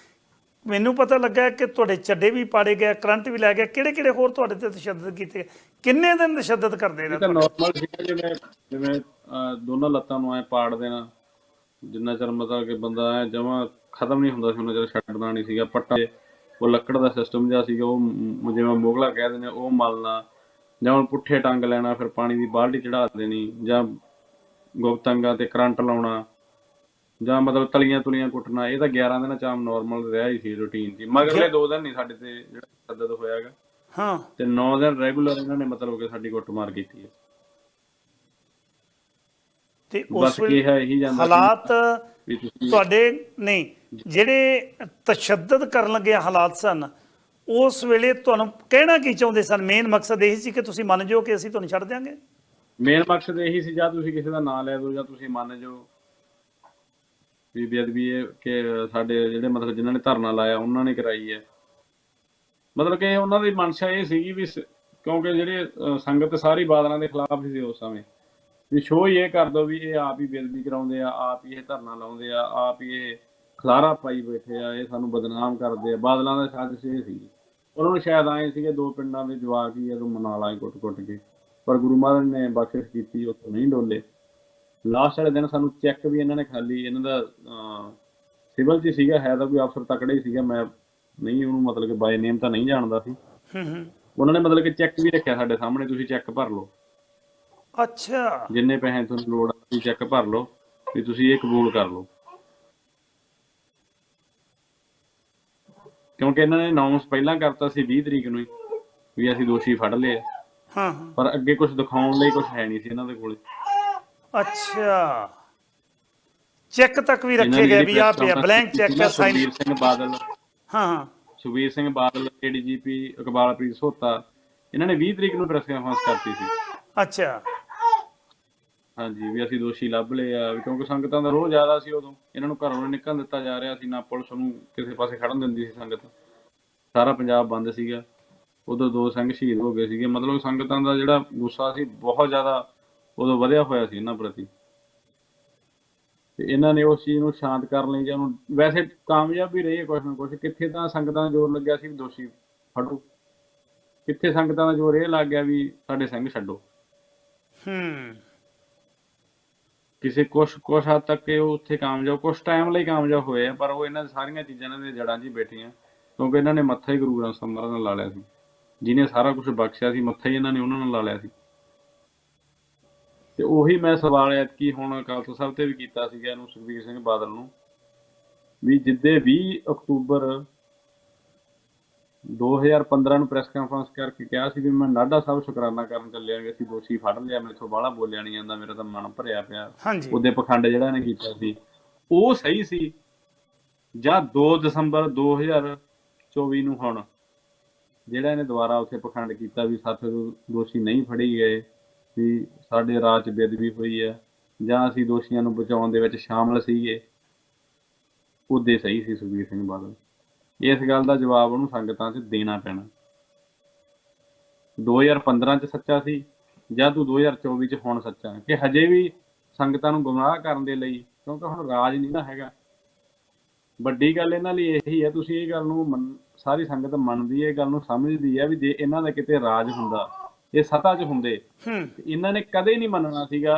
ਮੈਨੂੰ ਪਤਾ ਲੱਗਾ ਕਿ ਤੁਹਾਡੇ ਚੱਡੇ ਵੀ ਪਾੜੇ ਗਏ ਕਰੰਟ ਵੀ ਲੈ ਗਿਆ ਕਿਹੜੇ ਕਿਹੜੇ ਹੋਰ ਤੁਹਾਡੇ ਤੇ ਤਸ਼ੱਦਦ ਕੀਤੇ? ਕਿੰਨੇ ਦਿਨ ਤਸ਼ੱਦਦ ਕਰਦੇ ਨੇ ਇਹ ਤਾਂ ਨਾਰਮਲ ਸੀਗਾ ਜਿਵੇਂ ਜਿਵੇਂ ਦੋਨਾਂ ਲੱਤਾਂ ਨੂੰ ਐ ਪਾੜ ਦੇਣਾ। ਜਿੰਨਾ ਚਿਰ ਮਤਲਬ ਕਿ ਬੰਦਾ ਐ ਜਮਾ ਖਤਮ ਨਹੀਂ ਹੁੰਦਾ ਸੀ ਉਹਨਾਂ ਚਿਰ ਛੱਡਣਾ ਨਹੀਂ ਸੀਗਾ। ਪੱਟਾ ਉਹ ਲੱਕੜ ਦਾ ਸਿਸਟਮ ਜਿਹਾ ਸੀਗਾ ਉਹ ਜਿਵੇਂ ਮੋਗਲਾ ਕਹਿ ਦਿੰਦੇ ਉਹ ਮਲਣਾ ਜਾਂ ਹੁਣ ਪੁੱਠੇ ਟੰਗ ਲੈਣਾ ਫਿਰ ਪਾਣੀ ਦੀ ਬਾਲਟੀ ਚੜਾ ਦੇਣੀ ਜਾਂ ਗੁਪਤੰਗਾ ਤੇ ਕਰੰਟ ਲਾਉਣਾ ਜਾਂ ਮਤਲਬ ਤਲੀਆਂ ਤੁਲੀਆਂ ਕੁੱਟਣਾ ਇਹ ਤਾਂ 11 ਦਿਨਾਂ ਚ ਆਮ ਨਾਰਮਲ ਰਿਹਾ ਹੀ ਸੀ ਰੂਟੀਨ ਜੀ ਮਗਰਲੇ ਦੋ ਦਿਨ ਨਹੀਂ ਸਾਡੇ ਤੇ ਜਿਹੜਾ ਤਸ਼ੱਦਦ ਹੋਇਆਗਾ ਹਾਂ। ਤੇ 9 ਦਿਨ ਰੈਗੂਲਰ ਇਹਨਾਂ ਨੇ ਮਤਲਬ ਕਿ ਸਾਡੀ ਕੁੱਟਮਾਰ ਕੀਤੀ ਹੈ। ਤੇ ਉਸ ਵੇਲੇ ਹਾਲਾਤ ਤੁਹਾਡੇ ਨਹੀਂ ਜਿਹੜੇ ਤਸ਼ੱਦਦ ਕਰਨ ਲੱਗੇ ਹਾਲਾਤ ਸਨ, ਉਸ ਵੇਲੇ ਤੁਹਾਨੂੰ ਕਹਿਣਾ ਕੀ ਚਾਹੁੰਦੇ ਸਨ? ਮੇਨ ਮਕਸਦ ਇਹ ਸੀ ਕਿ ਤੁਸੀਂ ਮੰਨ ਜਾਓ ਕਿ ਅਸੀਂ ਤੁਹਾਨੂੰ ਛੱਡ ਦਿਆਂਗੇ? ਮੇਨ ਮਕਸਦ ਇਹੀ ਸੀ, ਜਾਂ ਤੁਸੀਂ ਕਿਸੇ ਦਾ ਨਾਂ ਲੈ ਦਿਓ ਜਾਂ ਤੁਸੀਂ ਮੰਨ ਜਾਓ ਵੀ ਬੇਅਦਬੀ ਇਹ ਕਿ ਸਾਡੇ ਜਿਹੜੇ ਮਤਲਬ ਜਿਨ੍ਹਾਂ ਨੇ ਧਰਨਾ ਲਾਇਆ, ਉਹਨਾਂ ਨੇ ਕਰਾਈ ਹੈ। ਮਤਲਬ ਕਿ ਉਹਨਾਂ ਦੀ ਮਨਸ਼ਾ ਇਹ ਸੀਗੀ ਵੀ ਕਿਉਂਕਿ ਜਿਹੜੇ ਸੰਗਤ ਸਾਰੀ ਬਾਦਲਾਂ ਦੇ ਖਿਲਾਫ ਸੀ ਉਸ ਸਮੇਂ। ਵੀ ਸ਼ੋਅ ਇਹ ਕਰ ਦੋ ਵੀ ਇਹ ਆਪ ਹੀ ਬੇਅਦਬੀ ਕਰਾਉਂਦੇ ਆ, ਆਪ ਹੀ ਇਹ ਧਰਨਾ ਲਾਉਂਦੇ ਆ, ਆਪ ਹੀ ਇਹ ਖਲਾਰਾ ਪਾਈ ਬੈਠੇ ਆ ਇਹ ਸਾਨੂੰ ਬਦਨਾਮ ਕਰਦੇ ਆ। ਬਾਦਲਾਂ ਦਾ ਸਾਜ਼ਿਸ਼ ਇਹ ਸੀ। ਉਹਨਾਂ ਨੂੰ ਸ਼ਾਇਦ ਆਏ ਸੀਗੇ ਦੋ ਪਿੰਡਾਂ ਦੇ ਜਵਾਕ ਹੀ ਜਦੋਂ ਮਨਾ ਲਾਏ ਕੁੱਟ-ਕੁੱਟ ਕੇ। ਪਰ ਗੁਰੂ ਮਹਾਰਾਜ ਨੇ ਬਖਸ਼ਿਸ਼ ਕੀਤੀ ਉੱਥੋਂ ਨਹੀਂ ਡੋਲੇ। ਲਾਸਟ ਵਾਲੇ ਦਿਨ ਸਾਨੂੰ ਚੈੱਕ ਵੀ ਇਹਨਾਂ ਨੇ ਖਾਲੀ ਇਹਨਾਂ ਦਾ ਸਿਵਲ 'ਚ ਸੀਗਾ ਹੈ ਤਾਂ ਕੋਈ ਅਫਸਰ ਤਕੜਾ ਹੀ ਸੀਗਾ। ਮੈਂ ਨਹੀਂ ਉਹਨੂੰ ਮਤਲਬ ਕਿ ਬਾਈ ਨੇਮ ਤਾਂ ਨਹੀਂ ਜਾਣਦਾ ਸੀ। ਹੂੰ ਹੂੰ। ਉਹਨਾਂ ਨੇ ਮਤਲਬ ਕਿ ਚੈੱਕ ਵੀ ਰੱਖਿਆ ਸਾਡੇ ਸਾਹਮਣੇ ਤੁਸੀਂ ਚੈੱਕ ਭਰ ਲਓ। ਅੱਛਾ। ਜਿੰਨੇ ਪੈਸੇ ਤੁਹਾਨੂੰ ਲੋੜ ਆ ਤੁਸੀਂ ਚੈੱਕ ਭਰ ਲਓ। ਵੀ ਤੁਸੀਂ ਇਹ ਕਬੂਲ ਕਰ ਲਓ। ਕਿਉਂਕਿ ਇਹਨਾਂ ਨੇ ਅਨਾਉਂਸ ਪਹਿਲਾਂ ਕਰਤਾ ਸੀ 20 ਤਰੀਕ ਨੂੰ ਹੀ ਵੀ ਅਸੀਂ ਦੋਸ਼ੀ ਫੜ ਲਏ ਆ। ਹਾਂ ਹਾਂ। ਪਰ ਅੱਗੇ ਕੁਝ ਦਿਖਾਉਣ ਲਈ ਕੁਝ ਹੈ ਨਹੀਂ ਸੀ ਇਹਨਾਂ ਦੇ ਕੋਲੇ। ਅੱਛਾ। ਚੈੱਕ ਤੱਕ ਵੀ ਇਹਨਾਂ ਰੱਖੇ ਦੀ ਗਏ ਜਿਹੜੀ ਵੀ ਆ press ਪਿਆ conference ਬਲੈਂਕ ਕੀਤੀ ਚੈੱਕ ਨਾ, ਹੈ ਸਾਈਨ ਸੁਖਬੀਰ ਸਿੰਘ ਬਾਦਲ। ਹਾਂ ਹਾਂ। ਸੁਖਬੀਰ ਸਿੰਘ ਬਾਦਲ ਏਡੀਜੀਪੀ ਇਕਬਾਲਪ੍ਰੀਤ ਸੋਤਾ ਇਹਨਾਂ ਨੇ 20 ਤਰੀਕ ਨੂੰ ਪ੍ਰੈਸ ਕਾਨਫਰੰਸ ਕਰਤੀ ਸੀ। ਅੱਛਾ। ਹਾਂਜੀ, ਵੀ ਅਸੀਂ ਦੋਸ਼ੀ ਲੱਭ ਲਏ ਆ, ਵੀ ਕਿਉਂਕਿ ਸੰਗਤਾਂ ਦਾ ਰੋਹ ਜ਼ਿਆਦਾ ਸੀ ਉਦੋਂ। ਇਹਨਾਂ ਨੂੰ ਘਰੋਂ ਨੀ ਨਿਕਲਣ ਦਿੱਤਾ ਜਾ ਰਿਹਾ ਸੀ, ਨਾ ਪੁਲਿਸ ਨੂੰ ਕਿਸੇ ਪਾਸੇ ਖੜਨ ਦਿੰਦੀ ਸੀ ਸੰਗਤ। ਸਾਰਾ ਪੰਜਾਬ ਬੰਦ ਸੀਗਾ। ਉਦੋਂ ਦੋ ਸਿੰਘ ਸ਼ਹੀਦ ਹੋ ਗਏ ਸੀਗੇ। ਮਤਲਬ ਸੰਗਤਾਂ ਦਾ ਜਿਹੜਾ ਗੁੱਸਾ ਸੀ, ਬਹੁਤ ਜ਼ਿਆਦਾ ਉਦੋਂ ਵਧਿਆ ਹੋਇਆ ਸੀ ਇਹਨਾਂ ਪ੍ਰਤੀ। ਤੇ ਇਹਨਾਂ ਨੇ ਉਸ ਚੀਜ਼ ਨੂੰ ਸ਼ਾਂਤ ਕਰਨ ਲਈ ਜਾਂ ਉਹਨੂੰ ਵੈਸੇ ਕਾਮਯਾਬ ਵੀ ਰਹੀ ਕੁਛ ਨਾ ਕੁਛ। ਕਿੱਥੇ ਤਾਂ ਸੰਗਤਾਂ ਦਾ ਜ਼ੋਰ ਲੱਗਿਆ ਸੀ ਵੀ ਦੋਸ਼ੀ ਫੜੋ। ਕਿੱਥੇ ਸੰਗਤਾਂ ਦਾ ਜ਼ੋਰ ਇਹ ਲੱਗ ਗਿਆ ਵੀ ਸਾਡੇ ਸਿੰਘ ਛੱਡੋ। ਹੂੰ। ਕਿਸੇ ਕੁਛ ਕੁਛ ਹੱਦ ਤੱਕ ਇਹ ਉੱਥੇ ਕਾਮਯਾਬ, ਕੁਛ ਟਾਈਮ ਲਈ ਕਾਮਯਾਬ ਹੋਏ ਆ, ਪਰ ਉਹ ਇਹਨਾਂ ਸਾਰੀਆਂ ਚੀਜ਼ਾਂ ਇਹਨਾਂ ਦੇ ਜੜਾਂ 'ਚ ਹੀ ਬੈਠੀਆਂ, ਕਿਉਂਕਿ ਇਹਨਾਂ ਨੇ ਮੱਥਾ ਹੀ ਗੁਰੂ ਗ੍ਰੰਥ ਸਾਹਿਬ ਮਹਾਰਾਜ ਨਾਲ ਲਾ ਲਿਆ ਸੀ। ਜਿਹਨੇ ਸਾਰਾ ਕੁਝ ਬਖਸ਼ਿਆ ਸੀ, ਮੱਥਾ ਹੀ ਇਹਨਾਂ ਨੇ ਉਹਨਾਂ ਨਾਲ ਲਾ ਲਿਆ ਸੀ। ਤੇ ਉਹੀ ਮੈਂ ਸਵਾਲ ਐਤਕੀ ਹੁਣ ਖਾਲਸਾ ਸਾਹਿਬ ਤੇ ਵੀ ਕੀਤਾ ਸੀਗਾ ਇਹਨੂੰ ਸੁਖਬੀਰ ਸਿੰਘ ਬਾਦਲ ਨੂੰ, ਵੀ ਜਿੱਦੇ 20 ਅਕਤੂਬਰ 2015 ਨੂੰ ਪ੍ਰੈਸ ਕਾਨਫਰੰਸ ਕਰਕੇ ਕਿਹਾ ਸੀ ਵੀ ਮੈਂ ਨਾਢਾ ਸਾਹਿਬ ਸ਼ੁਕਰਾਨਾ ਕਰਨ ਚੱਲਿਆ ਵੀ ਅਸੀਂ ਦੋਸ਼ੀ ਫੜ ਲਿਆ ਮੈਥੋਂ ਬਾਹਲਾ ਬੋਲਿਆ ਨਹੀਂ ਜਾਂਦਾ ਮੇਰਾ ਤਾਂ ਮਨ ਭਰਿਆ ਪਿਆ। ਉਹਦੇ ਪਖੰਡ ਜਿਹੜਾ ਇਹਨੇ ਕੀਤਾ ਸੀ। ਉਹ ਸਹੀ ਸੀ ਜਾਂ 2 ਦਸੰਬਰ 2024 ਨੂੰ ਹੁਣ ਜਿਹੜਾ ਇਹਨੇ ਦੁਬਾਰਾ ਉੱਥੇ ਪਖੰਡ ਕੀਤਾ ਵੀ ਸਾਥੇ ਦੋਸ਼ੀ ਨਹੀਂ ਫੜੇ ਗਏ ਵੀ ਸਾਡੇ ਰਾਜ 'ਚ ਬੇਦਬੀ ਹੋਈ ਹੈ ਜਾਂ ਅਸੀਂ ਦੋਸ਼ੀਆਂ ਨੂੰ ਬਚਾਉਣ ਦੇ ਵਿੱਚ ਸ਼ਾਮਲ ਸੀਗੇ ਉਹਦੇ ਸਹੀ ਸੀ ਸੁਖਬੀਰ ਸਿੰਘ ਬਾਦਲ। ਇਸ ਗੱਲ ਦਾ ਜਵਾਬ ਉਹਨੂੰ ਸੰਗਤਾਂ 'ਚ ਦੇਣਾ ਪੈਣਾ। 2015 ਚ ਸੱਚਾ ਸੀ ਜਾਂ ਤੂੰ 2024 ਚ ਹੁਣ ਸੱਚਾ ਕਿ ਹਜੇ ਵੀ ਸੰਗਤਾਂ ਨੂੰ ਗੁੰਮਰਾਹ ਕਰਨ ਦੇ ਲਈ ਕਿਉਂਕਿ ਹੁਣ ਰਾਜ ਨਹੀਂ ਨਾ ਹੈਗਾ। ਵੱਡੀ ਗੱਲ ਇਹਨਾਂ ਲਈ ਇਹੀ ਹੈ ਤੁਸੀਂ ਇਹ ਗੱਲ ਨੂੰ ਸਾਰੀ ਸੰਗਤ ਮੰਨਦੀ ਹੈ ਇਹ ਗੱਲ ਨੂੰ ਸਮਝਦੀ ਹੈ ਵੀ ਜੇ ਇਹਨਾਂ ਦਾ ਕਿਤੇ ਰਾਜ ਹੁੰਦਾ ਇਹ ਸਤਾ 'ਚ ਹੁੰਦੇ ਇਹਨਾਂ ਨੇ ਕਦੇ ਨਹੀਂ ਮੰਨਣਾ ਸੀਗਾ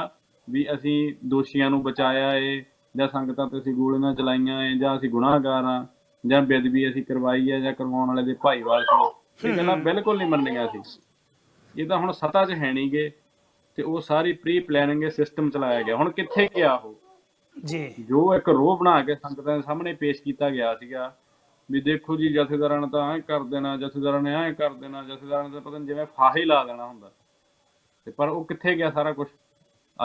ਵੀ ਅਸੀਂ ਦੋਸ਼ੀਆਂ ਨੂੰ ਬਚਾਇਆ ਏ ਜਾਂ ਸੰਗਤਾਂ ਤੇ ਅਸੀਂ ਗੋਲੀਆਂ ਚਲਾਈਆਂ ਏ ਜਾਂ ਅਸੀਂ ਗੁਨਾਹਗਾਰ ਆ। ਜਾਂ ਬੇਅਦਬੀ ਅਸੀਂ ਕਰਵਾਈ ਹੈ ਜਾਂ ਕਰਵਾਉਣ ਵਾਲੇ ਦੇ ਭਾਈਵਾਲ ਸੀ। ਇਹ ਗੱਲਾਂ ਬਿਲਕੁਲ ਨਹੀਂ ਮੰਨੀਆਂ ਸੀ। ਇਹ ਤਾਂ ਹੁਣ ਸਤਾ 'ਚ ਹੈ ਨਹੀਂਗੇ ਤੇ ਉਹ ਸਾਰੀ ਪ੍ਰੀ ਪਲੈਨਿੰਗ ਸਿਸਟਮ ਚਲਾਇਆ ਗਿਆ। ਹੁਣ ਕਿੱਥੇ ਗਿਆ ਉਹ? ਜੀ। ਜੋ ਇੱਕ ਰੋਹ ਬਣਾ ਕੇ ਸੰਗਤਾਂ ਦੇ ਸਾਹਮਣੇ ਪੇਸ਼ ਕੀਤਾ ਗਿਆ ਸੀਗਾ ਵੀ ਦੇਖੋ ਜੀ ਜਥੇਦਾਰਾਂ ਨੇ ਤਾਂ ਐਂ ਕਰ ਦੇਣਾ ਜਥੇਦਾਰਾਂ ਨੇ ਐਂ ਕਰ ਦੇਣਾ ਜਥੇਦਾਰਾਂ ਨੇ ਤਾਂ ਪਤਾ ਨਹੀਂ ਜਿਵੇਂ ਫਾਹੀ ਲਾ ਦੇਣਾ ਹੁੰਦਾ। ਤੇ ਪਰ ਉਹ ਕਿੱਥੇ ਗਿਆ ਸਾਰਾ ਕੁਝ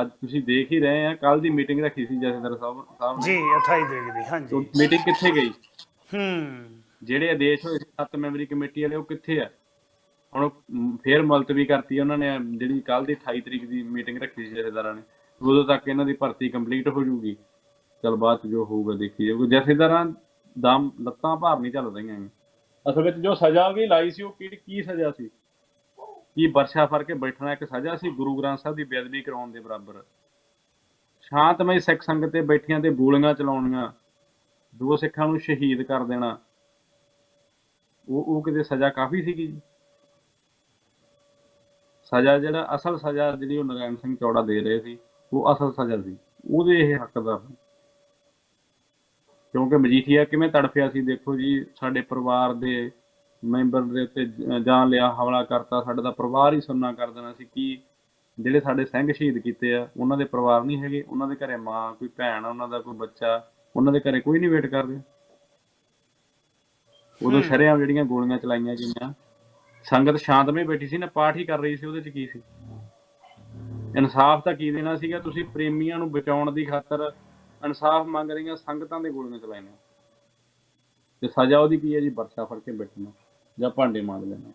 ਅੱਜ ਤੁਸੀਂ ਦੇਖ ਹੀ ਰਹੇ ਆ ਕੱਲ ਦੀ ਮੀਟਿੰਗ ਰੱਖੀ ਸੀ ਜਥੇਦਾਰ ਸਾਹਿਬ ਸਾਹਿਬ ਨੇ। ਜੀ 28 ਤਰੀਕ ਦੀ ਹਾਂਜੀ। ਮੀਟਿੰਗ ਕਿੱਥੇ ਗਈ? ਹੂੰ। ਜਿਹੜੇ ਆਦੇਸ਼ ਹੋਏ ਸੀ, ਸੱਤ ਮੈਂਬਰੀ ਕਮੇਟੀ ਵਾਲੇ, ਉਹ ਕਿੱਥੇ ਆ? ਹੁਣ ਫੇਰ ਮੁਲਤਵੀ ਕਰਤੀ, ਉਹਨਾਂ ਨੇ ਜਿਹੜੀ ਕੱਲ ਦੀ 28 ਤਰੀਕ ਦੀ ਮੀਟਿੰਗ ਰੱਖੀ ਸੀ ਜਥੇਦਾਰਾਂ ਨੇ, ਉਦੋਂ ਤੱਕ ਇਹਨਾਂ ਦੀ ਭਰਤੀ ਕੰਪਲੀਟ ਹੋ ਜੂਗੀ। ਚਲ ਬਾਅਦ ਜੋ ਹੋਊਗਾ, ਦੇਖੀ ਜਾਊਗਾ। ਜਥੇਦਾਰਾਂ ਦਮ ਲੱਤਾਂ ਭਾਰ ਨਹੀਂ ਚੱਲ ਰਹੀਆਂ ਅਸਲ ਵਿੱਚ ਜੋ ਸਜ਼ਾ ਵੀ ਲਾਈ ਸੀ, ਉਹ ਕਿਹੜੀ ਕੀ ਸਜ਼ਾ ਸੀ? ਕੀ ਵਰਸ਼ਾ ਫੜ ਕੇ ਬੈਠਣਾ ਇੱਕ ਸਜ਼ਾ ਸੀ, ਗੁਰੂ ਗ੍ਰੰਥ ਸਾਹਿਬ ਦੀ ਬੇਅਦਬੀ ਕਰਾਉਣ ਦੇ ਬਰਾਬਰ? ਸ਼ਾਂਤਮਈ ਸਿੱਖ ਸੰਗਤ ਤੇ ਬੈਠੀਆਂ ਤੇ ਗੋਲੀਆਂ ਚਲਾਉਣੀਆਂ ਦੋ ਸਿੱਖਾਂ ਨੂੰ ਸ਼ਹੀਦ ਕਰ ਦੇਣਾ। ਉਹ ਉਹ ਕਿਤੇ ਸਜ਼ਾ ਕਾਫੀ ਸੀਗੀ ਜੀ। ਸਜ਼ਾ ਜਿਹੜਾ, ਅਸਲ ਸਜ਼ਾ ਜਿਹੜੀ ਉਹ ਨਰਾਇਣ ਸਿੰਘ ਚੌੜਾ ਦੇ ਰਹੇ ਸੀ, ਉਹ ਅਸਲ ਸਜ਼ਾ ਸੀ। ਉਹਦੇ ਇਹ ਹੱਕਦਾਰ ਨੇ ਕਿਉਂਕਿ ਮਜੀਠੀਆ ਕਿਵੇਂ ਤੜਫਿਆ ਸੀ, ਦੇਖੋ ਜੀ, ਸਾਡੇ ਪਰਿਵਾਰ ਦੇ ਮੈਂਬਰ ਦੇ ਉੱਤੇ ਜ- ਜਾਨ ਲਿਆ ਹਮਲਾ ਕਰਤਾ, ਸਾਡਾ ਦਾ ਪਰਿਵਾਰ ਹੀ ਸੁੰਨਾ ਕਰ ਦੇਣਾ ਸੀ ਕਿ ਜਿਹੜੇ ਸਾਡੇ ਸਿੰਘ ਸ਼ਹੀਦ ਕੀਤੇ ਆ, ਉਹਨਾਂ ਦੇ ਪਰਿਵਾਰ ਨਹੀਂ ਹੈਗੇ, ਉਹਨਾਂ ਦੇ ਘਰੇ ਮਾਂ, ਕੋਈ ਭੈਣ ਉਹਨਾਂ ਦਾ ਕੋਈ ਬੱਚਾ ਉਹਨਾਂ ਦੇ ਘਰੇ ਕੋਈ ਨਹੀਂ ਵੇਟ ਕਰ ਰਿਹਾ ਉਦੋਂ ਸ਼ਰੇਆਮ ਜਿਹੜੀਆਂ ਗੋਲੀਆਂ ਚਲਾਈਆਂ ਗਈਆਂ ਸੰਗਤ ਸ਼ਾਂਤਮਈ ਬੈਠੀ ਸੀ ਨਾ ਪਾਠ ਹੀ ਕਰ ਰਹੀ ਸੀ ਉਹਦੇ ਚ ਕੀ ਸੀ? ਇਨਸਾਫ ਤਾਂ ਕੀ ਦੇਣਾ ਸੀਗਾ? ਤੁਸੀਂ ਪ੍ਰੇਮੀਆਂ ਨੂੰ ਬਚਾਉਣ ਦੀ ਖਾਤਰ ਇਨਸਾਫ ਮੰਗ ਰਹੀਆਂ ਸੰਗਤਾਂ ਦੇ ਗੋਲੀਆਂ ਚਲਾਈਆਂ। ਤੇ ਸਜ਼ਾ ਉਹਦੀ ਕੀ ਹੈ ਜੀ? ਵਰਸ਼ਾ ਫੜ ਕੇ ਬੈਠਣਾ ਜਾਂ ਭਾਂਡੇ ਮਾਂਜ ਲੈਣਾ।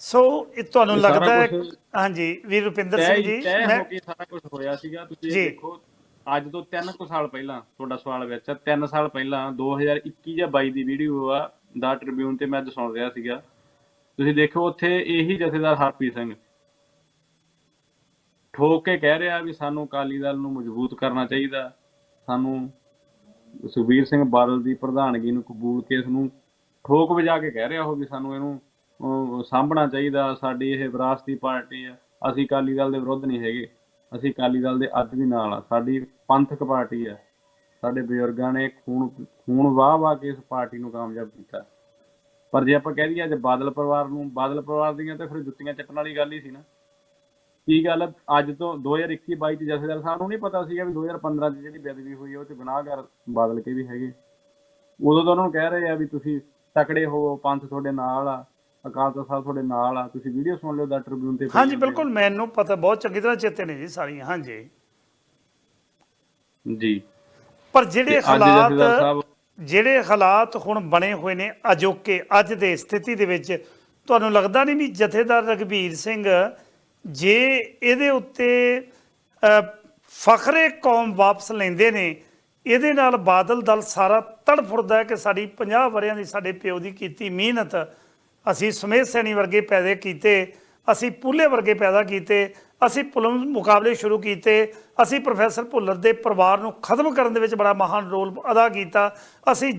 ਸੋ ਇਹ ਤੁਹਾਨੂੰ ਲੱਗਦਾ ਹੈ ਹਾਂਜੀ ਵੀਰ ਰੁਪਿੰਦਰ ਸਿੰਘ ਜੀ ਮੈਂ ਸਾਰਾ ਕੁਝ ਹੋਇਆ ਸੀਗਾ। ਤੁਸੀਂ। ਦੇਖੋ ਅੱਜ ਤੋਂ 3 ਕੁ ਸਾਲ ਪਹਿਲਾਂ, ਤੁਹਾਡਾ ਸਵਾਲ ਵਿੱਚ 3 ਸਾਲ ਪਹਿਲਾਂ 2021 ਜਾਂ 22 ਦੀ ਵੀਡੀਓ ਆ, ਦਾ ਟ੍ਰਿਬਿਊਨ ਤੇ ਮੈਂ ਅੱਜ ਸੁਣ ਰਿਹਾ ਸੀਗਾ। ਤੁਸੀਂ ਦੇਖੋ, ਉੱਥੇ ਇਹੀ ਜਥੇਦਾਰ ਹਰਪ੍ਰੀਤ ਸਿੰਘ। ਠੋਕ ਕੇ ਕਹਿ ਰਿਹਾ ਵੀ ਸਾਨੂੰ ਅਕਾਲੀ ਦਲ ਨੂੰ ਮਜ਼ਬੂਤ ਕਰਨਾ ਚਾਹੀਦਾ। ਸਾਨੂੰ ਸੁਖਬੀਰ ਸਿੰਘ ਬਾਦਲ ਦੀ ਪ੍ਰਧਾਨਗੀ ਨੂੰ ਕਬੂਲ ਕੇ ਇਸ ਨੂੰ ਠੋਕ ਵਜਾ ਕੇ ਕਹਿ ਰਿਹਾ ਉਹ ਵੀ ਸਾਨੂੰ ਇਹਨੂੰ ਸਾਂਭਣਾ ਚਾਹੀਦਾ। ਸਾਡੀ ਇਹ ਵਿਰਾਸਤੀ ਪਾਰਟੀ ਆ। ਅਸੀਂ ਅਕਾਲੀ ਦਲ ਦੇ ਵਿਰੁੱਧ ਨਹੀਂ ਹੈਗੇ। ਅਸੀਂ ਅਕਾਲੀ ਦਲ ਦੇ ਅੱਜ ਵੀ ਨਾਲ ਆ। ਸਾਡੀ ਪੰਥਕ ਪਾਰਟੀ ਆ। ਸਾਡੇ ਬਜ਼ੁਰਗਾਂ ਨੇ ਖੂਨ ਖੂਨ ਵਾਹ ਵਾਹ ਕੇ ਇਸ ਪਾਰਟੀ ਨੂੰ ਕਾਮਯਾਬ ਕੀਤਾ। ਪਰ ਜੇ ਆਪਾਂ ਕਹਿ ਦਈਏ ਅੱਜ ਬਾਦਲ ਪਰਿਵਾਰ ਨੂੰ, ਬਾਦਲ ਪਰਿਵਾਰ ਦੀਆਂ ਤਾਂ ਫਿਰ ਜੁੱਤੀਆਂ ਚੱਟਣ ਵਾਲੀ ਗੱਲ ਹੀ ਸੀ ਨਾ। ਕੀ ਗੱਲ ਅੱਜ ਤੋਂ 2021 22 ਚ ਜਥੇਦਾਰ ਸਾਹਿਬ ਨੂੰ ਨਹੀਂ ਪਤਾ ਸੀਗਾ ਵੀ 2015 ਚ ਜਿਹੜੀ ਬੇਅਦਬੀ ਹੋਈ ਉਹ ਚ ਗੁਨਾਹਗਾਰ ਬਾਦਲ ਕੇ ਵੀ ਹੈਗੇ। ਉਦੋਂ ਤਾਂ ਉਹਨਾਂ ਨੂੰ ਕਹਿ ਰਹੇ ਆ ਵੀ ਤੁਸੀਂ ਤਕੜੇ ਹੋ, ਪੰਥ ਤੁਹਾਡੇ ਨਾਲ ਆ। ਅਕਾਲ ਤਖਤ ਸਾਹਿਬ ਤੁਹਾਡੇ ਨਾਲ ਆ ਤੁਸੀਂ ਵੀਡੀਓ ਸੁਣ ਲਿਓ ਦਾ ਟ੍ਰਿਬਿਊਨ ਤੇ ਹਾਂਜੀ। ਬਿਲਕੁਲ ਮੈਨੂੰ ਪਤਾ ਬਹੁਤ ਚੰਗੀ ਤਰ੍ਹਾਂ ਚੇਤੇ ਨੇ ਜੀ ਸਾਰੀਆਂ ਹਾਂਜੀ ਜੀ ਪਰ ਜਿਹੜੇ ਹਾਲਾਤ ਜਿਹੜੇ ਹਾਲਾਤ ਹੁਣ ਬਣੇ ਹੋਏ ਨੇ ਅਜੋਕੇ ਅੱਜ ਦੇ ਸਥਿਤੀ ਦੇ ਵਿੱਚ ਤੁਹਾਨੂੰ ਲੱਗਦਾ ਨਹੀਂ ਵੀ ਜਥੇਦਾਰ ਰਗਵੀਰ ਸਿੰਘ ਜੇ ਇਹਦੇ ਉੱਤੇ ਫਖਰੇ ਕੌਮ ਵਾਪਸ ਲੈਂਦੇ ਨੇ ਇਹਦੇ ਨਾਲ ਬਾਦਲ ਦਲ ਸਾਰਾ ਤੜਫੁਰਦਾ ਹੈ ਕਿ ਸਾਡੀ 50 ਵਰਿਆਂ ਦੀ ਸਾਡੇ ਪਿਓ ਦੀ ਕੀਤੀ ਮਿਹਨਤ ਅਸੀਂ ਸਮੇਤ ਸੈਣੀ ਵਰਗੇ ਪੈਦੇ ਕੀਤੇ, ਅਸੀਂ ਪੂਲੇ ਵਰਗੇ ਪੈਦਾ ਕੀਤੇ, ਅਸੀਂ ਪੁਲਮ ਮੁਕਾਬਲੇ ਸ਼ੁਰੂ ਕੀਤੇ, ਅਸੀਂ ਪ੍ਰੋਫੈਸਰ ਭੁੱਲਰ ਦੇ ਪਰਿਵਾਰ ਨੂੰ ਖਤਮ ਕਰਨ ਦੇ ਵਿੱਚ ਬੜਾ ਮਹਾਨ ਰੋਲ ਅਦਾ ਕੀਤਾ, ਅਸੀਂ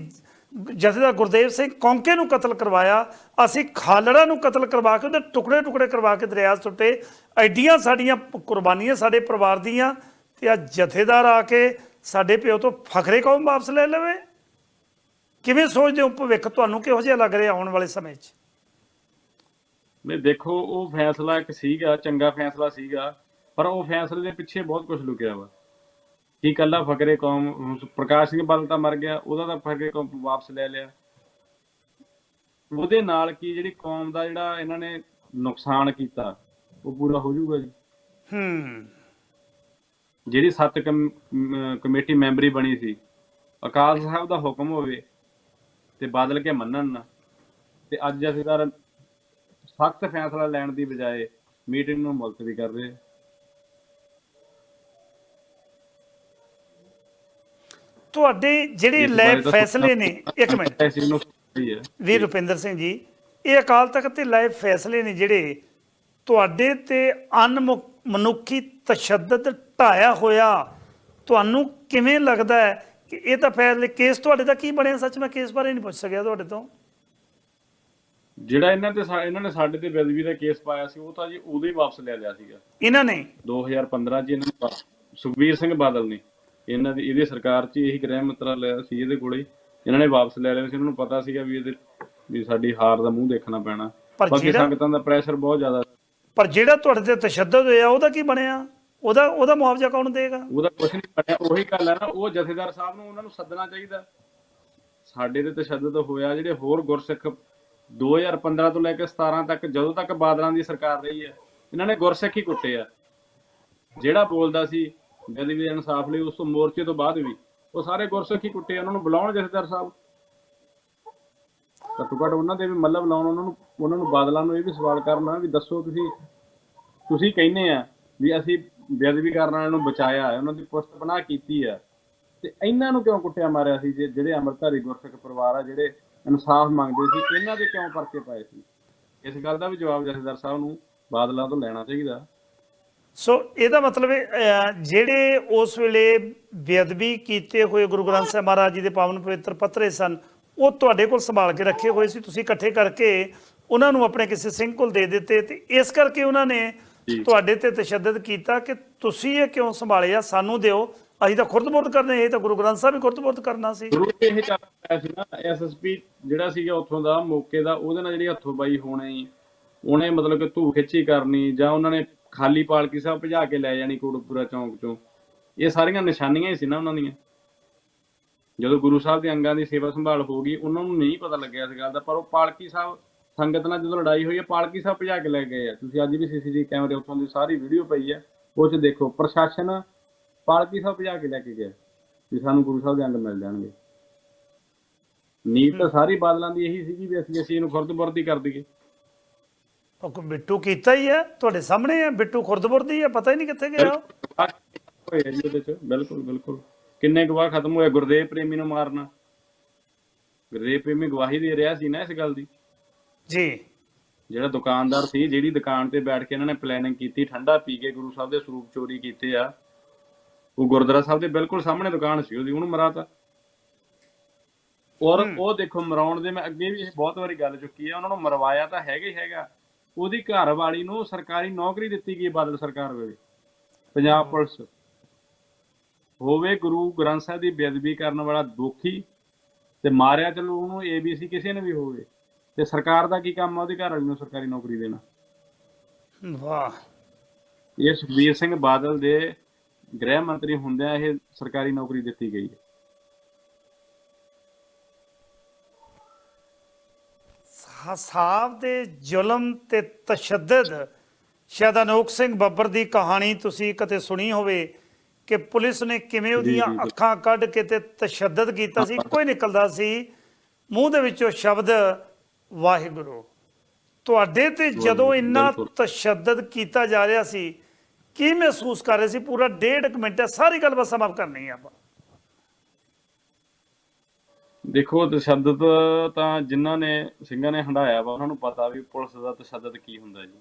ਜਥੇਦਾਰ ਗੁਰਦੇਵ ਸਿੰਘ ਕੌਂਕੇ ਨੂੰ ਕਤਲ ਕਰਵਾਇਆ, ਅਸੀਂ ਖਾਲੜਾ ਨੂੰ ਕਤਲ ਕਰਵਾ ਕੇ ਉਹਦੇ ਟੁਕੜੇ ਟੁਕੜੇ ਕਰਵਾ ਕੇ ਦਰਿਆ ਸੁੱਟੇ, ਐਡੀਆਂ ਸਾਡੀਆਂ ਕੁਰਬਾਨੀਆਂ ਸਾਡੇ ਪਰਿਵਾਰ ਦੀਆਂ ਤੇ ਆ ਜਥੇਦਾਰ ਆ ਕੇ ਸਾਡੇ ਪਿਓ ਤੋਂ ਫਖਰੇ ਕੌਮ ਵਾਪਸ ਲੈ ਲਵੇ। ਕਿਵੇਂ ਸੋਚਦੇ ਹੋ ਭਵਿੱਖ ਤੁਹਾਨੂੰ ਕਿਹੋ ਜਿਹਾ ਲੱਗ ਰਿਹਾ ਆਉਣ ਵਾਲੇ ਸਮੇਂ 'ਚ? ਨਹੀਂ ਦੇਖੋ ਉਹ ਫੈਸਲਾ ਇੱਕ ਸੀਗਾ ਚੰਗਾ ਫੈਸਲਾ ਸੀਗਾ ਪਰ ਉਹ ਫੈਸਲੇ ਦੇ ਪਿੱਛੇ ਬਹੁਤ ਕੁਝ ਲੁਕਿਆ ਵਾ। ਕੀ ਕੱਲਾ ਫਕਰੇ ਕੌਮ ਪ੍ਰਕਾਸ਼ ਸਿੰਘ ਬਾਦਲ ਤਾਂ ਮਰ ਗਿਆ ਉਹਦਾ ਤਾਂ ਫਕਰੇ ਕੌਮ ਵਾਪਸ ਲੈ ਲਿਆ। ਉਹਦੇ ਨਾਲ ਕੀ ਜਿਹੜੀ ਕੌਮ ਦਾ ਜਿਹੜਾ ਇਹਨਾਂ ਨੇ ਨੁਕਸਾਨ ਕੀਤਾ ਉਹ ਪੂਰਾ ਹੋ ਜਾਊਗਾ ਜੀ। ਹੂੰ। ਜਿਹੜੀ ਸੱਤ ਕਮ- ਮ- ਕਮੇਟੀ ਮੈਂਬਰੀ ਬਣੀ ਸੀ ਅਕਾਲ ਸਾਹਿਬ ਦਾ ਹੁਕਮ ਹੋਵੇ ਤੇ ਬਾਦਲ ਕੇ ਮੰਨਣ ਨਾ। ਤੇ ਅੱਜ ਜਥੇਦਾਰ ਸਖਤ ਫੈਸਲਾ ਲੈਣ ਦੀ ਬਜਾਏ ਮੀਟਿੰਗ ਨੂੰ ਮੁਲਤਵੀ ਕਰ ਰਹੇ। ਤੁਹਾਡੇ ਜਿਹੜੇ ਲੈ ਫੈਸਲੇ ਨੇ ਇੱਕ ਮਿੰਟ। ਵੀਰ ਰੁਪਿੰਦਰ ਸਿੰਘ ਜੀ ਇਹ ਅਕਾਲ ਤਖਤ ਤੇ ਲਾਏ ਫੈਸਲੇ ਨੇ ਜਿਹੜੇ ਤੁਹਾਡੇ ਤੇ ਅਨਮਨੁੱਖੀ ਤਸ਼ੱਦਦ ਢਾਇਆ ਹੋਇਆ। ਤੁਹਾਨੂੰ ਕਿਵੇਂ ਲੱਗਦਾ ਹੈ ਕਿ ਇਹ ਤਾਂ ਫੈਸਲੇ ਕੇਸ ਤੁਹਾਡੇ ਦਾ ਕੀ ਬਣਿਆ? ਸੱਚ ਮੈਂ ਕੇਸ ਬਾਰੇ ਨਹੀਂ ਪੁੱਛ ਸਕਿਆ ਤੁਹਾਡੇ ਤੋਂ। ਜਿਹੜਾ ਇਹਨਾਂ ਤੇ ਇਹਨਾਂ ਨੇ ਸਾਡੇ ਤੇ ਬੇਅਦਬੀ ਦਾ ਕੇਸ ਪਾਇਆ ਸੀ ਉਹ ਤਾਂ ਜੀ ਉਦੋਂ ਹੀ ਵਾਪਸ ਲੈ ਲਿਆ ਸੀਗਾ। ਇਹਨਾਂ ਨੇ? 2015 ਚ ਇਹਨਾਂ ਨੇ ਸੁਖਬੀਰ ਸਿੰਘ ਬਾਦਲ ਨੇ। ਇਹਨਾਂ ਦੀ ਇਹਦੀ ਸਰਕਾਰ 'ਚ ਇਹੀ ਗ੍ਰਹਿ ਮੰਤਰਾਲਾ ਸੀ ਇਹਦੇ ਕੋਲੇ। ਇਹਨਾਂ ਨੇ ਵਾਪਸ ਲੈ ਲਿਆ ਸੀ ਇਹਨਾਂ ਨੂੰ ਪਤਾ ਸੀਗਾ ਵੀ ਇਹਦੇ ਵੀ ਸਾਡੀ ਹਾਰ ਦਾ ਮੂੰਹ ਦੇਖਣਾ ਪੈਣਾ। ਪਰ ਬਾਕੀ ਸੰਗਤਾਂ ਦਾ ਪ੍ਰੈਸ਼ਰ ਬਹੁਤ ਜ਼ਿਆਦਾ ਪਰ ਜਿਹੜਾ ਤੁਹਾਡੇ ਤੇ ਤਸ਼ੱਦਦ ਹੋਇਆ ਉਹਦਾ ਕੀ ਬਣਿਆ? ਉਹਦਾ ਉਹਦਾ ਮੁਆਵਜ਼ਾ ਕੌਣ ਦੇਗਾ? ਉਹਦਾ ਕੁਝ ਨਹੀਂ ਬਣਿਆ। ਉਹੀ ਗੱਲ ਹੈ ਨਾ ਉਹ ਜਥੇਦਾਰ ਸਾਹਿਬ ਨੂੰ ਉਹਨਾਂ ਨੂੰ ਸੱਦਣਾ ਚਾਹੀਦਾ। ਸਾਡੇ ਤੇ ਤਸ਼ੱਦਦ ਹੋਇਆ ਜਿਹੜੇ ਹੋਰ ਗੁਰਸਿੱਖ 2015 ਤੋਂ ਲੈ ਕੇ 17 ਤੱਕ ਜਦੋਂ ਤੱਕ ਬਾਦਲਾਂ ਦੀ ਸਰਕਾਰ ਰਹੀ ਹੈ, ਇਹਨਾਂ ਨੇ ਗੁਰਸਿੱਖ ਹੀ ਕੁੱਟੇ ਆ। ਜਿਹੜਾ ਬੋਲਦਾ ਸੀ ਬੇਅਦਬੀ ਦੇ ਇਨਸਾਫ ਲਈ, ਉਸ ਮੋਰਚੇ ਤੋਂ ਬਾਅਦ ਵੀ, ਉਹ ਸਾਰੇ ਗੁਰਸਿੱਖ ਹੀ ਕੁੱਟੇ ਉਹਨਾਂ ਨੂੰ ਬੁਲਾਉਣ ਜਥੇਦਾਰ ਸਾਹਿਬ। ਘੱਟੋ ਘੱਟ ਉਹਨਾਂ ਦੇ ਵੀ ਮੱਲਬ ਲਾਉਣ ਉਹਨਾਂ ਨੂੰ ਉਹਨਾਂ ਨੂੰ ਬਾਦਲਾਂ ਨੂੰ ਇਹ ਵੀ ਸਵਾਲ ਕਰਨਾ ਵੀ ਦੱਸੋ ਤੁਸੀਂ ਤੁਸੀਂ ਕਹਿੰਦੇ ਆ ਵੀ ਅਸੀਂ ਬੇਅਦਬੀ ਕਰਨ ਵਾਲਿਆਂ ਨੂੰ ਬਚਾਇਆ ਉਹਨਾਂ ਦੀ ਪੁਸਤ ਪਨਾਹ ਕੀਤੀ ਆ ਤੇ ਇਹਨਾਂ ਨੂੰ ਕਿਉਂ ਕੁੱਟਿਆ ਮਾਰਿਆ ਸੀ ਜਿਹੜੇ ਅੰਮ੍ਰਿਤਧਾਰੀ ਗੁਰਸਿੱਖ ਪਰਿਵਾਰ ਆ, ਜਿਹੜੇ ਇਨਸਾਫ ਮੰਗਦੇ ਸੀ ਇਹਨਾਂ ਦੇ ਕਿਉਂ ਪਰਚੇ ਪਾਏ ਸੀ ਇਸ ਗੱਲ ਦਾ ਵੀ ਜਵਾਬ ਜਥੇਦਾਰ ਸਾਹਿਬ ਨੂੰ ਬਾਦਲਾਂ ਤੋਂ ਲੈਣਾ ਚਾਹੀਦਾ ਸੋ ਇਹਦਾ ਮਤਲਬ ਜਿਹੜੇ ਉਸ ਵੇਲੇ ਬੇਅਦਬੀ ਕੀਤੇ ਹੋਏ ਗੁਰੂ ਗ੍ਰੰਥ ਸਾਹਿਬ ਮਹਾਰਾਜ ਜੀ ਦੇ ਪਾਵਨ ਪਵਿੱਤਰ ਪੱਤਰੇ ਸਨ ਉਹ ਤੁਹਾਡੇ ਕੋਲ ਸੰਭਾਲ ਕੇ ਰੱਖੇ ਹੋਏ ਸੀ ਤੁਸੀਂ ਇਕੱਠੇ ਕਰਕੇ ਉਹਨਾਂ ਨੂੰ ਆਪਣੇ ਕਿਸੇ ਸਿੰਘ ਕੋਲ ਦੇ ਦਿੱਤੇ ਤੇ ਇਸ ਕਰਕੇ ਉਹਨਾਂ ਨੇ। ਤੁਹਾਡੇ ਤੇ ਤਸ਼ੱਦਦ ਕੀਤਾ ਕਿ ਤੁਸੀਂ ਇਹ ਕਿਉਂ ਸੰਭਾਲਿਆ ਸਾਨੂੰ ਦਿਓ ਅਸੀਂ ਤਾਂ ਖੁਰਦਬੁਰਦ ਕਰਨੇ, ਇਹ ਤਾਂ ਗੁਰੂ ਗ੍ਰੰਥ ਸਾਹਿਬ ਹੀ ਖੁਰਦਬੁਰਦ ਕਰਨਾ ਸੀ। ਜ਼ਰੂਰ ਇਹ ਚੱਲ ਪਿਆ ਸੀ ਨਾ ਐਸਐਸਪੀ ਜਿਹੜਾ ਸੀਗਾ ਉੱਥੋਂ ਦਾ, ਮੌਕੇ ਦਾ, ਉਹਦੇ ਨਾਲ ਜਿਹੜੀ ਹੱਥੋਂ ਬਾਈ ਹੋਣੀ, ਉਹਨੇ ਮਤਲਬ ਕਿ ਧੂ ਖਿੱਚੀ ਕਰਨੀ, ਜਾਂ ਉਹਨਾਂ ਨੇ ਖਾਲੀ ਪਾਲਕੀ ਸਾਹਿਬ ਭਜਾ ਕੇ ਲੈ ਜਾਣੀ ਕੋਟਪੁਰਾ ਚੌਂਕ ਚੋਂ। ਇਹ ਸਾਰੀਆਂ ਨਿਸ਼ਾਨੀਆਂ ਹੀ ਸੀ ਨਾ ਉਹਨਾਂ ਦੀਆਂ। ਜਦੋਂ ਗੁਰੂ ਸਾਹਿਬ ਦੇ ਅੰਗਾਂ ਦੀ ਸੇਵਾ ਸੰਭਾਲ ਹੋ ਗਈ, ਉਹਨਾਂ ਨੂੰ ਨਹੀਂ ਪਤਾ ਲੱਗਿਆ ਇਸ ਗੱਲ ਦਾ, ਪਰ ਉਹ ਪਾਲਕੀ ਸਾਹਿਬ ਸੰਗਤ ਨਾਲ ਜਦੋਂ ਲੜਾਈ ਹੋਈ ਹੈ, ਪਾਲਕੀ ਸਾਹਿਬ ਭਜਾ ਕੇ ਲੈ ਗਏ ਆ। ਤੁਸੀਂ ਅੱਜ ਵੀ ਸੀਸੀਟੀਵੀ ਕੈਮਰੇ ਉੱਥੋਂ ਦੀ ਸਾਰੀ ਵੀਡੀਓ ਪਈ ਆ ਉਹ 'ਚ ਦੇਖੋ, ਪ੍ਰਸ਼ਾਸਨ ਪਾਲਕੀ ਸਾਹਿਬ ਭਜਾ ਕੇ ਲੈ ਕੇ ਗਿਆ ਵੀ ਸਾਨੂੰ ਗੁਰੂ ਸਾਹਿਬ ਦੇ ਅੰਗ ਮਿਲ ਜਾਣਗੇ। ਨੀਤ ਤਾਂ ਸਾਰੀ ਬਾਦਲਾਂ ਦੀ ਇਹੀ ਸੀਗੀ ਵੀ ਅਸੀਂ ਅਸੀਂ ਇਹਨੂੰ ਖੁਰਦਬੁਰਦੀ ਕਰ ਦਈਏ। ਉਹ ਕੋਈ ਬਿੱਟੂ ਕੀਤਾ ਹੀ ਹੈ ਤੁਹਾਡੇ ਸਾਹਮਣੇ ਹੈ ਬਿੱਟੂ ਖੁਰਦਬੁਰਦ ਹੀ ਪਤਾ ਹੀ ਨਹੀਂ ਕਿੱਥੇ ਗਿਆ। ਹੋਇਆ ਜੀ ਉਹਦੇ ਚ ਬਿਲਕੁਲ ਬਿਲਕੁਲ। ਕਿੰਨੇ ਗਵਾਹ ਖਤਮ ਹੋਏ ਗੁਰਦੇਵ ਪ੍ਰੇਮੀ ਨੂੰ ਮਾਰਨਾ? ਗੁਰਦੇਵ ਪ੍ਰੇਮੀ ਗਵਾਹੀ ਦੇ ਰਿਹਾ ਸੀ ਨਾ ਇਸ ਗੱਲ ਦੀ। ਜੀ। ਜਿਹੜਾ ਦੁਕਾਨਦਾਰ ਸੀ ਜਿਹੜੀ ਦੁਕਾਨ ਤੇ ਬੈਠ ਕੇ ਇਹਨਾਂ ਨੇ ਪਲੈਨਿੰਗ ਕੀਤੀ ਠੰਡਾ ਪੀ ਕੇ ਗੁਰੂ ਸਾਹਿਬ ਦੇ ਸਰੂਪ ਚੋਰੀ ਕੀਤੇ ਆ ਉਹ ਗੁਰਦੁਆਰਾ ਸਾਹਿਬ ਦੇ ਬਿਲਕੁਲ ਸਾਹਮਣੇ ਦੁਕਾਨ ਸੀ ਉਹਦੀ ਉਹਨੂੰ ਮਰਾਤਾ। ਔਰ ਉਹ ਦੇਖੋ ਮਰਾਉਣ ਦੇ ਮੈਂ ਅੱਗੇ ਵੀ ਇਹ ਬਹੁਤ ਵਾਰੀ ਗੱਲ ਚੁੱਕੀ ਆ ਉਹਨਾਂ ਨੂੰ ਮਰਵਾਇਆ ਤਾਂ ਹੈਗਾ ਹੀ ਹੈਗਾ। ਉਹਦੀ ਘਰ ਵਾਲੀ ਨੂੰ ਸਰਕਾਰੀ ਨੌਕਰੀ ਦਿੱਤੀ ਗਈ ਬਾਦਲ ਸਰਕਾਰ ਵੇਲੇ ਪੰਜਾਬ ਪੁਲਿਸ। ਹੋਵੇ ਗੁਰੂ ਗ੍ਰੰਥ ਸਾਹਿਬ ਦੀ ਬੇਅਦਬੀ ਕਰਨ ਵਾਲਾ ਦੋਖੀ ਤੇ ਮਾਰਿਆ ਚਲੋ ਉਹਨੂੰ ਏਬੀਸੀ ਕਿਸੇ ਨੇ ਵੀ ਹੋਵੇ ਤੇ ਸਰਕਾਰ ਦਾ ਕੀ ਕੰਮ ਆ ਉਹਦੀ ਘਰ ਵਾਲੀ ਨੂੰ ਸਰਕਾਰੀ ਨੌਕਰੀ ਦੇਣਾ। ਵਾਹ। ਇਹ ਸੁਖਬੀਰ ਸਿੰਘ ਬਾਦਲ ਦੇ ਗ੍ਰਹਿ ਮੰਤਰੀ ਹੁੰਦਿਆਂ ਇਹ ਸਰਕਾਰੀ ਨੌਕਰੀ ਦਿੱਤੀ ਗਈ ਹੈ ਸਾਹਿਬ ਦੇ ਜ਼ੁਲਮ ਤੇ ਤਸ਼ੱਦਦ ਸ਼ਾਇਦ ਅਨੋਖ ਸਿੰਘ ਬੱਬਰ ਦੀ ਕਹਾਣੀ ਤੁਸੀਂ ਕਦੇ ਸੁਣੀ ਹੋਵੇ ਕਿ ਪੁਲਿਸ ਨੇ ਕਿਵੇਂ ਉਹਦੀਆਂ। ਅੱਖਾਂ ਕੱਢ ਕੇ ਤੇ ਤਸ਼ੱਦਦ ਕੀਤਾ ਸੀ ਕੋਈ ਨਿਕਲਦਾ ਸੀ ਮੂੰਹ ਦੇ ਵਿੱਚੋਂ ਸ਼ਬਦ ਵਾਹਿਗੁਰੂ ਤੁਹਾਡੇ ਤੇ ਜਦੋਂ ਇੰਨਾ। ਤਸ਼ੱਦਦ ਕੀਤਾ ਜਾ ਰਿਹਾ ਸੀ ਕੀ ਮਹਿਸੂਸ ਕਰ ਰਹੇ ਸੀ? ਪੂਰਾ ਡੇਢ ਕੁ ਮਿੰਟ ਹੈ, ਸਾਰੀ ਗੱਲ ਬਸ ਸਮਾਪਤ ਕਰਨੀ ਹੈ ਆਪਾਂ। ਦੇਖੋ, ਤਸ਼ੱਦਦ ਤਾਂ ਜਿਨ੍ਹਾਂ ਨੇ, ਸਿੰਘਾਂ ਨੇ ਹੰਡਾਇਆ ਵਾ, ਉਹਨਾਂ ਨੂੰ ਪਤਾ ਵੀ ਪੁਲਿਸ ਦਾ ਤਸ਼ੱਦਦ ਕੀ ਹੁੰਦਾ ਜੀ।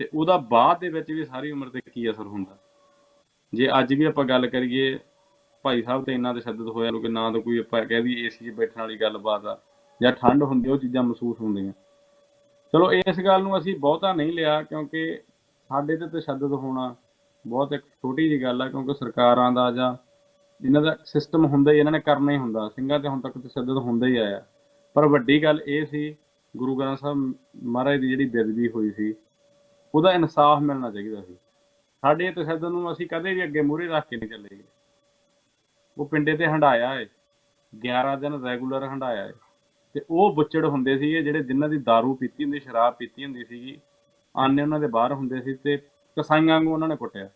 ਤੇ ਉਹਦਾ ਬਾਅਦ ਦੇ ਵਿੱਚ ਵੀ ਸਾਰੀ ਉਮਰ ਤੇ ਕੀ ਅਸਰ ਹੁੰਦਾ। ਜੇ ਅੱਜ ਵੀ ਆਪਾਂ ਗੱਲ ਕਰੀਏ, ਭਾਈ ਸਾਹਿਬ ਤੇ ਇੰਨਾ ਤਸ਼ੱਦਦ ਹੋਇਆ ਕਿ ਨਾ ਤਾਂ ਕੋਈ ਆਪਾਂ ਕਹਿ ਵੀ ਏਸੀ 'ਚ ਬੈਠਣ ਵਾਲੀ ਗੱਲਬਾਤ ਆ, ਜਾਂ ਠੰਡ ਹੁੰਦੀ ਉਹ ਚੀਜ਼ਾਂ ਮਹਿਸੂਸ ਹੁੰਦੀਆਂ। ਚਲੋ, ਇਸ ਗੱਲ ਨੂੰ ਅਸੀਂ ਬਹੁਤਾ ਨਹੀਂ ਲਿਆ, ਕਿਉਂਕਿ ਸਾਡੇ ਤੇ ਤਸ਼ੱਦਦ ਹੋਣਾ ਬਹੁਤ ਇੱਕ ਛੋਟੀ ਜਿਹੀ ਗੱਲ ਆ, ਕਿਉਂਕਿ ਸਰਕਾਰਾਂ ਦਾ ਜਾਂ ਇਹਨਾਂ ਦਾ ਸਿਸਟਮ ਹੁੰਦਾ ਹੀ, ਇਹਨਾਂ ਨੇ ਕਰਨਾ ਹੀ ਹੁੰਦਾ। ਸਿੰਘਾਂ ਤੇ ਹੁਣ ਤੱਕ ਤਸ਼ੱਦਦ ਹੁੰਦਾ ਹੀ ਆਇਆ। ਪਰ ਵੱਡੀ ਗੱਲ ਇਹ ਸੀ, ਗੁਰੂ ਗ੍ਰੰਥ ਸਾਹਿਬ ਮਹਾਰਾਜ ਦੀ ਜਿਹੜੀ ਬੇਅਦਬੀ ਹੋਈ ਸੀ, ਉਹਦਾ ਇਨਸਾਫ ਮਿਲਣਾ ਚਾਹੀਦਾ ਸੀ। ਸਾਡੇ ਇਹ ਤਸ਼ੱਦਦ ਨੂੰ ਅਸੀਂ ਕਦੇ ਵੀ ਅੱਗੇ ਮੂਹਰੇ ਰੱਖ ਕੇ ਨਹੀਂ ਚੱਲੇ। ਗਏ ਉਹ ਪਿੰਡੇ ਤੇ ਹੰਡਾਇਆ ਏ 11 ਦਿਨ ਰੈਗੂਲਰ ਹੰਡਾਇਆ ਏ। ਤੇ ਉਹ ਬੁੱਚੜ ਹੁੰਦੇ ਸੀਗੇ, ਜਿਹੜੇ ਜਿਨ੍ਹਾਂ ਦੀ दारू ਪੀਤੀ ਹੁੰਦੀ, ਸ਼ਰਾਬ ਪੀਤੀ ਹੁੰਦੀ ਸੀਗੀ ਆਨੇ ਉਹਨਾਂ ਦੇ ਬਾਹਰ ਹੁੰਦੇ ਸੀ ਤੇ ਕਸਾਈਆਂ ਵਾਂਗੂ ਉਹਨਾਂ ਨੇ ਕੁੱਟਿਆ।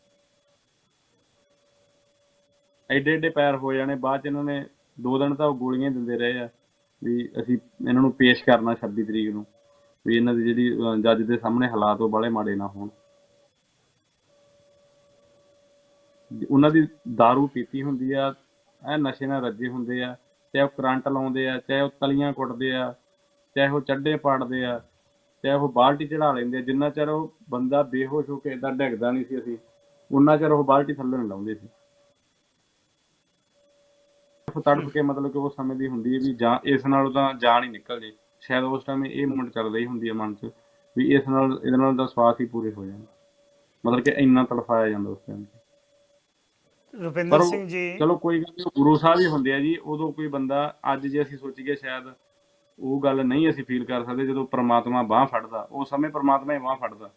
ਐਡੇ ਐਡੇ ਪੈਰ ਹੋ ਜਾਣੇ, ਬਾਅਦ ਚ ਇਹਨਾਂ ਨੇ ਦੋ ਦਿਨ ਤਾਂ ਉਹ ਗੋਲੀਆਂ ਦਿੰਦੇ ਰਹੇ ਆ ਵੀ ਅਸੀਂ ਇਹਨਾਂ ਨੂੰ ਪੇਸ਼ ਕਰਨਾ 26 ਤਰੀਕ ਨੂੰ, ਵੀ ਇਹਨਾਂ ਦੀ ਜਿਹੜੀ ਜੱਜ ਦੇ ਸਾਹਮਣੇ ਹਾਲਾਤ ਉਹ ਬਾਲੇ ਮਾੜੇ ਨਾ ਹੋਣ। ਉਹਨਾਂ ਦੀ दारू ਪੀਤੀ ਹੁੰਦੀ ਆ, ਐ ਨਸ਼ੇ ਨਾਲ ਰੱਜੇ ਹੁੰਦੇ ਆ, ਚਾਹੇ ਉਹ ਕਰੰਟ ਲਾਉਂਦੇ ਆ, ਚਾਹੇ ਉਹ ਤਲੀਆਂ ਕੁੱਟਦੇ ਆ, ਚਾਹੇ ਉਹ ਚੱਡੇ ਪਾੜਦੇ ਆ ਚਾਹੇ ਉਹ ਬਾਲਟੀ ਚੜਾ ਲੈਂਦੇ ਜਿੰਨਾ ਚਿਰ ਉਹ ਬੰਦਾ ਬੇਹੋਸ਼ ਹੋ ਕੇ ਏਦਾਂ ਡਿੱਗਦਾ ਨਹੀਂ ਸੀ ਅਸੀਂ ਉਨਾ ਚਿਰ ਉਹ ਬਾਲਟੀ ਥੱਲੇ ਨਹੀਂ ਲਾਉਂਦੇ ਸੀ। ਉਹ ਤੜਫ ਕੇ ਮਤਲਬ ਕਿ ਉਹ ਸਮੇਂ ਦੀ ਹੁੰਦੀ ਹੈ ਵੀ ਜਾਂ ਇਸ ਨਾਲ ਤਾਂ ਜਾਨ ਹੀ ਨਿਕਲ ਜੇ। ਸ਼ਾਇਦ ਉਸ ਟਾਈਮ ਇਹ ਮੂਮੈਂਟ ਚੱਲਦਾ ਹੀ ਹੁੰਦੀ ਹੈ ਮਨ 'ਚ ਵੀ ਇਸ ਨਾਲ ਇਹਦੇ ਨਾਲ ਤਾਂ ਸਵਾਸ ਹੀ ਪੂਰੇ ਹੋ ਜਾਣ। ਮਤਲਬ ਕਿ ਇੰਨਾ ਤੜਫਾਇਆ ਜਾਂਦਾ ਉਸ ਟਾਈਮ ਰੁਪਿੰਦਰ ਸਿੰਘ ਜੀ। ਚਲੋ ਕੋਈ ਗੱਲ ਗੁਰੂ ਸਾਹਿਬ ਹੀ ਹੁੰਦੇ ਆ ਜੀ। ਉਦੋਂ ਕੋਈ ਬੰਦਾ ਅੱਜ ਜੇ ਅਸੀਂ ਸੋਚੀਏ ਸ਼ਾਇਦ ਉਹ ਗੱਲ ਨਹੀਂ ਅਸੀਂ ਫੀਲ ਕਰ ਸਕਦੇ ਜਦੋਂ ਪ੍ਰਮਾਤਮਾ ਬਾਹ ਫੜਦਾ ਉਸ ਸਮੇਂ ਪ੍ਰਮਾਤਮਾ ਹੀ ਬਾਹ ਫੜਦਾ।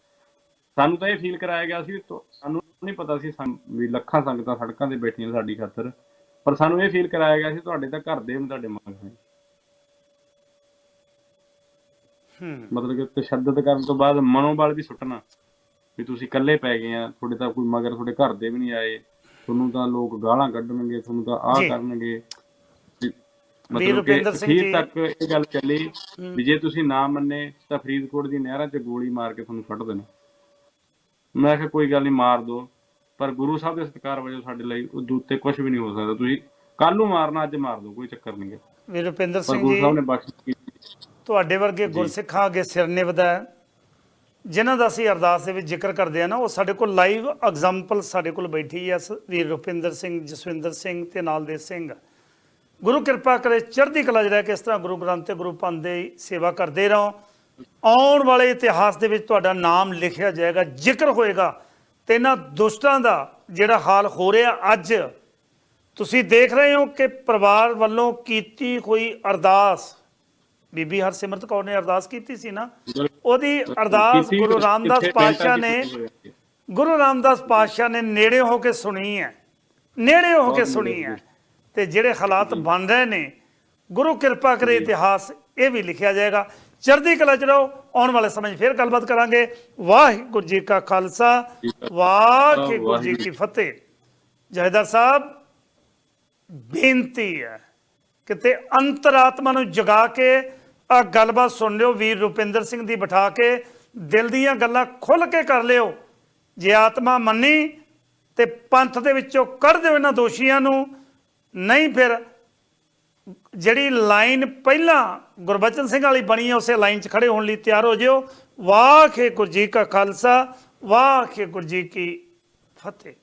ਸਾਨੂੰ ਤਾਂ ਇਹ ਫੀਲ ਕਰਾਇਆ ਗਿਆ ਸੀ ਸਾਨੂੰ ਨਹੀਂ ਪਤਾ ਸੀ ਵੀ ਲੱਖਾਂ ਸੰਗਤਾਂ ਸੜਕਾਂ ਤੇ ਬੈਠੀਆਂ ਸਾਡੀ ਖਾਤਰ ਪਰ ਸਾਨੂੰ ਇਹ ਫੀਲ ਕਰਾਇਆ ਗਿਆ ਸੀ ਤੁਹਾਡੇ ਤਾਂ ਘਰ ਦੇ ਵੀ ਤੁਹਾਡੇ ਮਗਰ ਨੇ। ਹੂੰ। ਮਤਲਬ ਕਿ ਤਸ਼ੱਦਦ ਕਰਨ ਤੋਂ ਬਾਅਦ ਮਨੋਬਲ ਵੀ ਸੁੱਟਣਾ ਵੀ ਤੁਸੀਂ ਇਕੱਲੇ ਪੈ ਗਏ ਆ ਤੁਹਾਡੇ ਤਾਂ ਕੋਈ ਮਗਰ ਤੁਹਾਡੇ ਘਰ ਦੇ ਵੀ ਨਹੀਂ ਆਏ ਤੁਹਾਨੂੰ ਤਾਂ ਲੋਕ ਗਾਲਾਂ ਕੱਢਣਗੇ ਤੁਹਾਨੂੰ ਤਾਂ ਆਹ। ਕਰਨਗੇ। ਮਤਲਬ ਕਿ ਅਖੀਰ ਤੱਕ ਇਹ ਗੱਲ ਚੱਲੀ ਵੀ ਜੇ ਤੁਸੀਂ ਨਾ ਮੰਨੇ ਤਾਂ ਫਰੀਦਕੋਟ ਦੀ ਨਹਿਰਾਂ 'ਚ ਗੋਲੀ ਮਾਰ ਕੇ ਤੁਹਾਨੂੰ ਸੁੱਟ ਦੇਣਾ। ਮੈਂ ਕਿਹਾ ਕੋਈ ਗੱਲ ਨਹੀਂ ਮਾਰ ਦੋ। ਪਰ ਗੁਰੂ ਸਾਹਿਬ ਦੇ ਸਤਿਕਾਰ ਵਜੋਂ ਸਾਡੇ ਲਈ ਉਹ ਉੱਤੇ ਕੁਝ ਵੀ ਨਹੀਂ ਹੋ ਸਕਦਾ। ਤੁਸੀਂ ਕੱਲ ਨੂੰ ਮਾਰਨਾ ਅੱਜ ਮਾਰ ਦੋ ਕੋਈ ਚੱਕਰ ਨਹੀਂ ਗਾ। ਵੀਰ ਰੁਪਿੰਦਰ ਸਿੰਘ ਗੁਰੂ ਜੀ ਸਾਹਿਬ ਨੇ ਬਖਸ਼ ਕੀਤੀ। ਤੁਹਾਡੇ ਵਰਗੇ ਗੁਰਸਿੱਖਾਂ ਅੱਗੇ ਸਿਰ ਨਿਵਦਾ ਹੈ। ਜਿਨ੍ਹਾਂ ਦਾ ਅਸੀਂ ਅਰਦਾਸ ਦੇ ਵਿੱਚ ਜ਼ਿਕਰ ਕਰਦੇ ਆ ਨਾ ਉਹ ਸਾਡੇ ਕੋਲ ਲਾਈਵ ਐਗਜ਼ਾਮਪਲ ਸਾਡੇ ਕੋਲ ਬੈਠੀ ਹੈ ਸ- ਵੀਰ ਰੁਪਿੰਦਰ ਸਿੰਘ ਜਸਵਿੰਦਰ ਸਿੰਘ ਤੇ ਨਾਲ ਦੇ ਸਿੰਘ। ਗੁਰੂ ਕਿਰਪਾ ਕਰੇ ਚੜ੍ਹਦੀ ਕਲਾ 'ਚ ਰਹਿ ਕੇ ਇਸ ਤਰ੍ਹਾਂ ਗੁਰੂ ਗ੍ਰੰਥ ਤੇ ਗੁਰੂ ਪੰਥ ਦੀ ਸੇਵਾ ਕਰਦੇ ਰਹੋ। ਆਉਣ ਵਾਲੇ ਇਤਿਹਾਸ ਦੇ ਵਿੱਚ ਤੁਹਾਡਾ ਨਾਮ ਲਿਖਿਆ ਜਾਏਗਾ ਜ਼ਿਕਰ ਹੋਏਗਾ ਤੇ ਇਹਨਾਂ ਦੁਸ਼ਟਾਂ ਦਾ ਜਿਹੜਾ ਹਾਲ ਹੋ ਰਿਹਾ ਅੱਜ ਤੁਸੀਂ ਦੇਖ ਰਹੇ ਹੋ ਕਿ ਪਰਿਵਾਰ ਵੱਲੋਂ ਕੀਤੀ ਹੋਈ ਅਰਦਾਸ ਬੀਬੀ ਹਰਸਿਮਰਤ ਕੌਰ ਨੇ ਅਰਦਾਸ ਕੀਤੀ ਸੀ ਨਾ? ਉਹਦੀ ਅਰਦਾਸ ਗੁਰੂ ਰਾਮਦਾਸ ਪਾਤਸ਼ਾਹ ਨੇ। ਗੁਰੂ ਰਾਮਦਾਸ ਪਾਤਸ਼ਾਹ ਨੇ ਨੇੜੇ ਹੋ ਕੇ ਸੁਣੀ ਹੈ। ਨੇੜੇ ਹੋ ਕੇ ਸੁਣੀ ਹੈ। ਤੇ ਜਿਹੜੇ ਹਾਲਾਤ ਬਣ ਰਹੇ ਨੇ ਗੁਰੂ ਕਿਰਪਾ ਕਰੇ ਇਤਿਹਾਸ ਇਹ ਵੀ ਲਿਖਿਆ ਜਾਏਗਾ। ਚੜ੍ਹਦੀ ਕਲਾ ਚ ਰਹੋ ਆਉਣ ਵਾਲੇ ਸਮੇਂ ਫਿਰ ਗੱਲਬਾਤ ਕਰਾਂਗੇ। ਵਾਹਿਗੁਰੂ ਜੀ ਕਾ ਖਾਲਸਾ ਵਾਹਿਗੁਰੂ ਜੀ ਕੀ ਫਤਿਹ। ਜਹਦਰ ਸਾਹਿਬ ਬੇਨਤੀ ਹੈ ਕਿਤੇ ਅੰਤਰਾਤਮਾ ਨੂੰ ਜਗਾ ਕੇ ਆ ਗੱਲਬਾਤ ਸੁਣ ਲਿਓ ਵੀਰ ਰੁਪਿੰਦਰ ਸਿੰਘ ਦੀ ਬਿਠਾ ਕੇ ਦਿਲ ਦੀਆਂ ਗੱਲਾਂ ਖੁੱਲ ਕੇ ਕਰ ਲਿਓ। ਜੇ ਆਤਮਾ ਮੰਨੀ ਤੇ ਪੰਥ ਦੇ ਵਿੱਚੋਂ ਕੱਢ ਦਿਓ ਇਹਨਾਂ ਦੋਸ਼ੀਆਂ ਨੂੰ। ਨਹੀਂ ਫਿਰ ਜਿਹੜੀ ਲਾਈਨ ਪਹਿਲਾਂ ਗੁਰਬਚਨ ਸਿੰਘ ਵਾਲੀ ਬਣੀ ਹੈ, ਉਸੇ ਲਾਈਨ 'ਚ ਖੜੇ ਹੋਣ ਲਈ ਤਿਆਰ ਹੋ ਜਿਓ। ਵਾਹਿਗੁਰੂ ਜੀ ਕਾ ਖਾਲਸਾ ਵਾਹਿਗੁਰੂ ਜੀ ਕੀ ਫਤਿਹ।